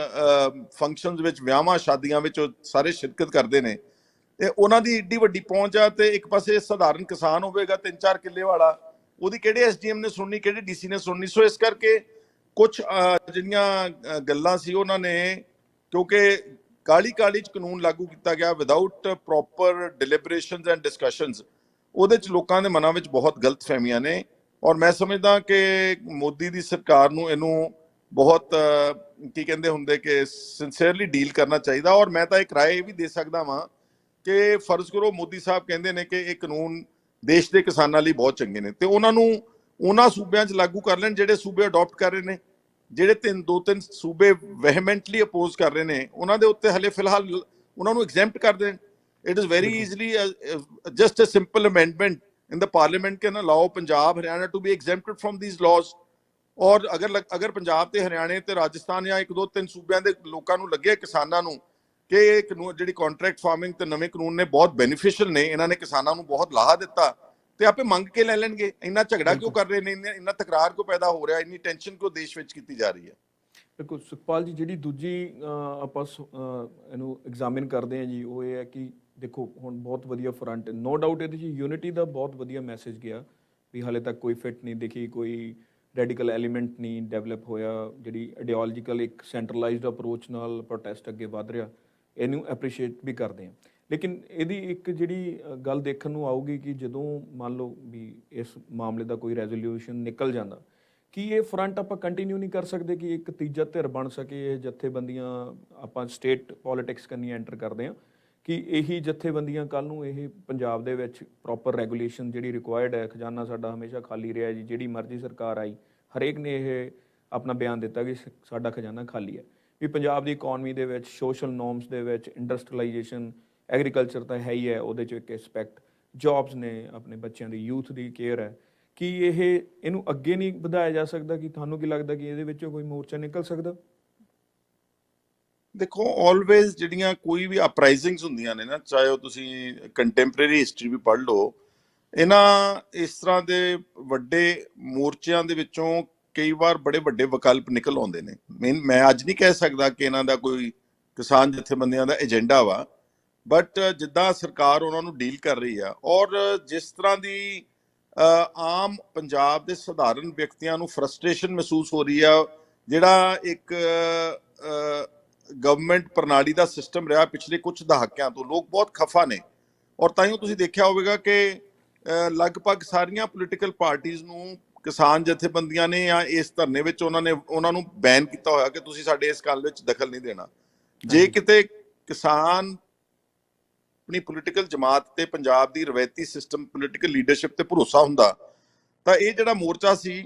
ਫੰਕਸ਼ਨਸ ਵਿੱਚ ਵਿਆਹਾਂ, ਸ਼ਾਦੀਆਂ ਵਿੱਚ ਉਹ ਸਾਰੇ ਸ਼ਿਰਕਤ ਕਰਦੇ ਨੇ। ਉਹਨਾਂ ਦੀ ਏਡੀ ਵੱਡੀ ਪਹੁੰਚ ਆ ਤੇ ਇੱਕ ਪਾਸੇ ਸਧਾਰਨ ਕਿਸਾਨ ਹੋਵੇਗਾ 3-4 ਕਿੱਲੇ ਵਾਲਾ, ਉਹਦੀ ਕਿਹੜੇ ਐਸਡੀਐਮ ਨੇ ਸੁਣਨੀ, ਕਿਹੜੇ ਡੀਸੀ ਨੇ ਸੁਣਨੀ? ਸੋ ਇਸ ਕਰਕੇ ਕੁਝ ਜਿਹੜੀਆਂ ਗੱਲਾਂ ਸੀ ਉਹਨਾਂ ਨੇ, ਕਿਉਂਕਿ ਕਾਲੀ ਕਾਲੀ ਚ ਕਾਨੂੰਨ ਲਾਗੂ ਕੀਤਾ ਗਿਆ without proper deliberations and discussions ਉਹਦੇ ਚ ਲੋਕਾਂ ਦੇ ਮਨਾਂ ਵਿੱਚ ਬਹੁਤ ਗਲਤ ਫਹਿਮੀਆਂ ਨੇ, ਔਰ ਮੈਂ ਸਮਝਦਾ ਕਿ ਮੋਦੀ ਦੀ ਸਰਕਾਰ ਨੂੰ ਇਹਨੂੰ ਬਹੁਤ ਕੀ ਕਹਿੰਦੇ ਹੁੰਦੇ ਕਿ ਸਿੰਸੀਅਰਲੀ ਡੀਲ ਕਰਨਾ ਚਾਹੀਦਾ, ਔਰ ਮੈਂ ਤਾਂ ਇੱਕ ਰਾਏ ਇਹ ਵੀ ਦੇ ਸਕਦਾ ਵਾਂ ਕਿ ਫਰਜ਼ ਕਰੋ ਮੋਦੀ ਸਾਹਿਬ ਕਹਿੰਦੇ ਨੇ ਕਿ ਇਹ ਕਾਨੂੰਨ ਦੇਸ਼ ਦੇ ਕਿਸਾਨਾਂ ਲਈ ਬਹੁਤ ਚੰਗੇ ਨੇ ਤੇ ਉਹਨਾਂ ਨੂੰ ਉਹਨਾਂ ਸੂਬਿਆਂ 'ਚ ਲਾਗੂ ਕਰ ਲੈਣ ਜਿਹੜੇ ਸੂਬੇ ਅਡਾਪਟ ਕਰ ਰਹੇ ਨੇ ਜਿਹੜੇ ਤਿੰਨ ਦੋ ਤਿੰਨ ਸੂਬੇ ਵਹਿਮੈਂਟਲੀ ਅਪੋਜ਼ ਕਰ ਰਹੇ ਨੇ ਉਹਨਾਂ ਦੇ ਉੱਤੇ ਹਲੇ ਫਿਲਹਾਲ ਉਹਨਾਂ ਨੂੰ ਐਗਜ਼ੈਂਪਟ ਕਰ ਦੇਣ। It is very easily just a simple amendment in the parliament can allow punjab haryana to be exempted from these laws ਔਰ ਅਗਰ ਅਗਰ ਪੰਜਾਬ ਤੇ ਹਰਿਆਣੇ ਤੇ ਰਾਜਸਥਾਨ ਜਾਂ ਇੱਕ ਦੋ ਤਿੰਨ ਸੂਬਿਆਂ ਦੇ ਲੋਕਾਂ ਨੂੰ ਲੱਗੇ ਕਿਸਾਨਾਂ ਨੂੰ ਕਿ ਇਹ ਕਾਨੂੰਨ ਜਿਹੜੀ ਕੰਟਰੈਕਟ ਫਾਰਮਿੰਗ ਤੇ ਨਵੇਂ ਕਾਨੂੰਨ ਨੇ ਬਹੁਤ ਬੈਨੀਫੀਸ਼ੀਅਲ ਨੇ ਇਹਨਾਂ ਨੇ ਕਿਸਾਨਾਂ ਨੂੰ ਬਹੁਤ ਲਾਹਾ ਦਿੱਤਾ ਤੇ ਆਪੇ ਮੰਗ ਕੇ ਲੈ ਲੈਣਗੇ। ਇੰਨਾ ਝਗੜਾ ਕਿਉਂ ਕਰ ਰਹੇ ਨੇ? ਇੰਨਾ- ਤਕਰਾਰ ਕਿਉਂ ਪੈਦਾ ਹੋ ਰਿਹਾ? ਇੰਨੀ ਟੈਨਸ਼ਨ ਕਿਉਂ ਦੇਸ਼ ਵਿੱਚ ਕੀਤੀ ਜਾ ਰਹੀ ਹੈ? ਬਿਲਕੁਲ ਸੁਖਪਾਲ ਜੀ ਜਿਹੜੀ ਦੂਜੀ ਆਪਾਂ ਇਹਨੂੰ ਐਗਜ਼ਾਮਿਨ ਕਰਦੇ ਹਾਂ ਜੀ ਉਹ ਇਹ ਹੈ ਕਿ ਦੇਖੋ ਹੁਣ ਬਹੁਤ ਵਧੀਆ ਫਰੰਟ ਨੋ ਡਾਊਟ ਇਹਦੇ 'ਚ ਯੂਨਿਟੀ ਦਾ ਬਹੁਤ ਵਧੀਆ ਮੈਸੇਜ ਗਿਆ ਵੀ ਹਾਲੇ ਤੱਕ ਕੋਈ ਫਿਟ ਨਹੀਂ ਦਿਖੀ ਕੋਈ ਰੈਡੀਕਲ ਐਲੀਮੈਂਟ ਨਹੀਂ ਡਿਵੈਲਪ ਹੋਇਆ ਜਿਹੜੀ ਆਈਡੀਓਲੋਜੀਕਲ ਇੱਕ ਸੈਂਟਰਲਾਈਜ਼ਡ ਅਪਰੋਚ ਨਾਲ ਪ੍ਰੋਟੈਸਟ ਅੱਗੇ ਵਧ ਰਿਹਾ। ਇਹਨੂੰ ਐਪਰੀਸ਼ੀਏਟ ਵੀ ਕਰਦੇ ਹਾਂ। ਲੇਕਿਨ ਇਹਦੀ ਇੱਕ ਜਿਹੜੀ ਗੱਲ ਦੇਖਣ ਨੂੰ ਆਊਗੀ ਕਿ ਜਦੋਂ ਮੰਨ ਲਓ ਵੀ ਇਸ ਮਾਮਲੇ ਦਾ ਕੋਈ ਰੈਜ਼ੋਲੂਸ਼ਨ ਨਿਕਲ ਜਾਂਦਾ, ਕੀ ਇਹ ਫਰੰਟ ਆਪਾਂ ਕੰਟੀਨਿਊ ਨਹੀਂ ਕਰ ਸਕਦੇ ਕਿ ਇੱਕ ਤੀਜਾ ਧਿਰ ਬਣ ਸਕੇ, ਇਹ ਜਥੇਬੰਦੀਆਂ ਆਪਾਂ ਸਟੇਟ ਪੋਲਿਟਿਕਸ ਕਰਨੀ ਐਂਟਰ ਕਰਦੇ ਹਾਂ, ਕਿ ਇਹੀ ਜਥੇਬੰਦੀਆਂ ਕੱਲ ਨੂੰ ਇਹ ਪੰਜਾਬ ਦੇ ਵਿੱਚ ਪ੍ਰੋਪਰ ਰੈਗੂਲੇਸ਼ਨ ਜਿਹੜੀ ਰਿਕੁਆਇਰਡ ਹੈ, ਖਜ਼ਾਨਾ ਸਾਡਾ ਹਮੇਸ਼ਾ ਖਾਲੀ ਰਿਹਾ ਜੀ, ਜਿਹੜੀ ਮਰਜ਼ੀ ਸਰਕਾਰ ਆਈ, ਹਰੇਕ ਨੇ ਇਹ ਆਪਣਾ ਬਿਆਨ ਦਿੱਤਾ ਕਿ ਸ- ਸਾਡਾ ਖਜ਼ਾਨਾ ਖਾਲੀ ਹੈ। ਵੀ ਪੰਜਾਬ ਦੀ ਇਕਨੋਮੀ ਦੇ ਵਿੱਚ ਸੋਸ਼ਲ ਨੋਰਮਸ ਦੇ ਵਿੱਚ ਇੰਡਸਟਰੀਅਲਾਈਜੇਸ਼ਨ ਐਗਰੀਕਲਚਰ ਤਾਂ ਹੈ ਹੀ ਹੈ, ਉਹਦੇ ਚ ਇੱਕ ਐਸਪੈਕਟ ਜੌਬਸ ਨੇ, ਆਪਣੇ ਬੱਚਿਆਂ ਦੀ ਯੂਥ ਦੀ ਕੇਅਰ ਹੈ। ਕਿ ਇਹ, ਇਹਨੂੰ ਅੱਗੇ ਨਹੀਂ ਵਧਾਇਆ ਜਾ ਸਕਦਾ? ਕਿ ਤੁਹਾਨੂੰ ਕੀ ਲੱਗਦਾ ਕਿ ਇਹਦੇ ਵਿੱਚੋਂ ਕੋਈ ਮੋਰਚਾ ਨਿਕਲ ਸਕਦਾ? ਦੇਖੋ ਆਲਵੇਜ਼ ਜਿਹੜੀਆਂ ਕੋਈ ਵੀ ਅਪਰਾਈਜ਼ਿੰਗਸ ਹੁੰਦੀਆਂ ਨੇ ਨਾ, ਚਾਹੇ ਉਹ ਤੁਸੀਂ ਕੰਟੈਂਪਰੇਰੀ ਹਿਸਟਰੀ ਵੀ ਪੜ੍ਹ ਲਓ, ਇਹਨਾਂ ਇਸ ਤਰ੍ਹਾਂ ਦੇ ਵੱਡੇ ਮੋਰਚਿਆਂ ਦੇ ਵਿੱਚੋਂ ਕਈ ਵਾਰ ਬੜੇ ਵੱਡੇ ਵਿਕਲਪ ਨਿਕਲ ਆਉਂਦੇ ਨੇ। ਮੈਂ ਮੈਂ ਅੱਜ ਨਹੀਂ ਕਹਿ ਸਕਦਾ ਕਿ ਇਹਨਾਂ ਦਾ ਕੋਈ ਕਿਸਾਨ ਜਥੇਬੰਦੀਆਂ ਦਾ ਏਜੰਡਾ ਵਾ ਬਟ ਜਿੱਦਾਂ ਸਰਕਾਰ ਉਹਨਾਂ ਨੂੰ ਡੀਲ ਕਰ ਰਹੀ ਆ ਔਰ ਜਿਸ ਤਰ੍ਹਾਂ ਦੀ ਆਮ ਪੰਜਾਬ ਦੇ ਸਧਾਰਨ ਵਿਅਕਤੀਆਂ ਨੂੰ ਫਰਸਟ੍ਰੇਸ਼ਨ ਮਹਿਸੂਸ ਹੋ ਰਹੀ ਆ, ਜਿਹੜਾ ਇੱਕ ਗਵਰਨਮੈਂਟ ਪ੍ਰਣਾਲੀ ਦਾ ਸਿਸਟਮ ਰਿਹਾ ਪਿਛਲੇ ਕੁਝ ਦਹਾਕਿਆਂ ਤੋਂ, ਲੋਕ ਬਹੁਤ ਖਫਾ ਨੇ। ਔਰ ਤਾਂ ਹੀ ਤੁਸੀਂ ਦੇਖਿਆ ਹੋਵੇਗਾ ਕਿ ਲਗਭਗ ਸਾਰੀਆਂ ਪੋਲੀਟੀਕਲ ਪਾਰਟੀਆਂ ਨੂੰ ਕਿਸਾਨ ਜਥੇਬੰਦੀਆਂ ਨੇ ਜਾਂ ਇਸ ਧਰਨੇ ਵਿੱਚ ਉਹਨਾਂ ਨੇ ਉਹਨਾਂ ਨੂੰ ਬੈਨ ਕੀਤਾ ਹੋਇਆ ਕਿ ਤੁਸੀਂ ਸਾਡੇ ਇਸ ਗੱਲ ਵਿੱਚ ਦਖਲ ਨਹੀਂ ਦੇਣਾ ਜੇ। ਕਿਤੇ ਕਿਸਾਨ ਆਪਣੀ ਪੋਲੀਟੀਕਲ ਜਮਾਤ ਤੇ ਪੰਜਾਬ ਦੀ ਰਵਾਇਤੀ ਸਿਸਟਮ ਪੋਲੀਟੀਕਲ ਲੀਡਰਸ਼ਿਪ ਤੇ ਭਰੋਸਾ ਹੁੰਦਾ ਤਾਂ ਇਹ ਜਿਹੜਾ ਮੋਰਚਾ ਸੀ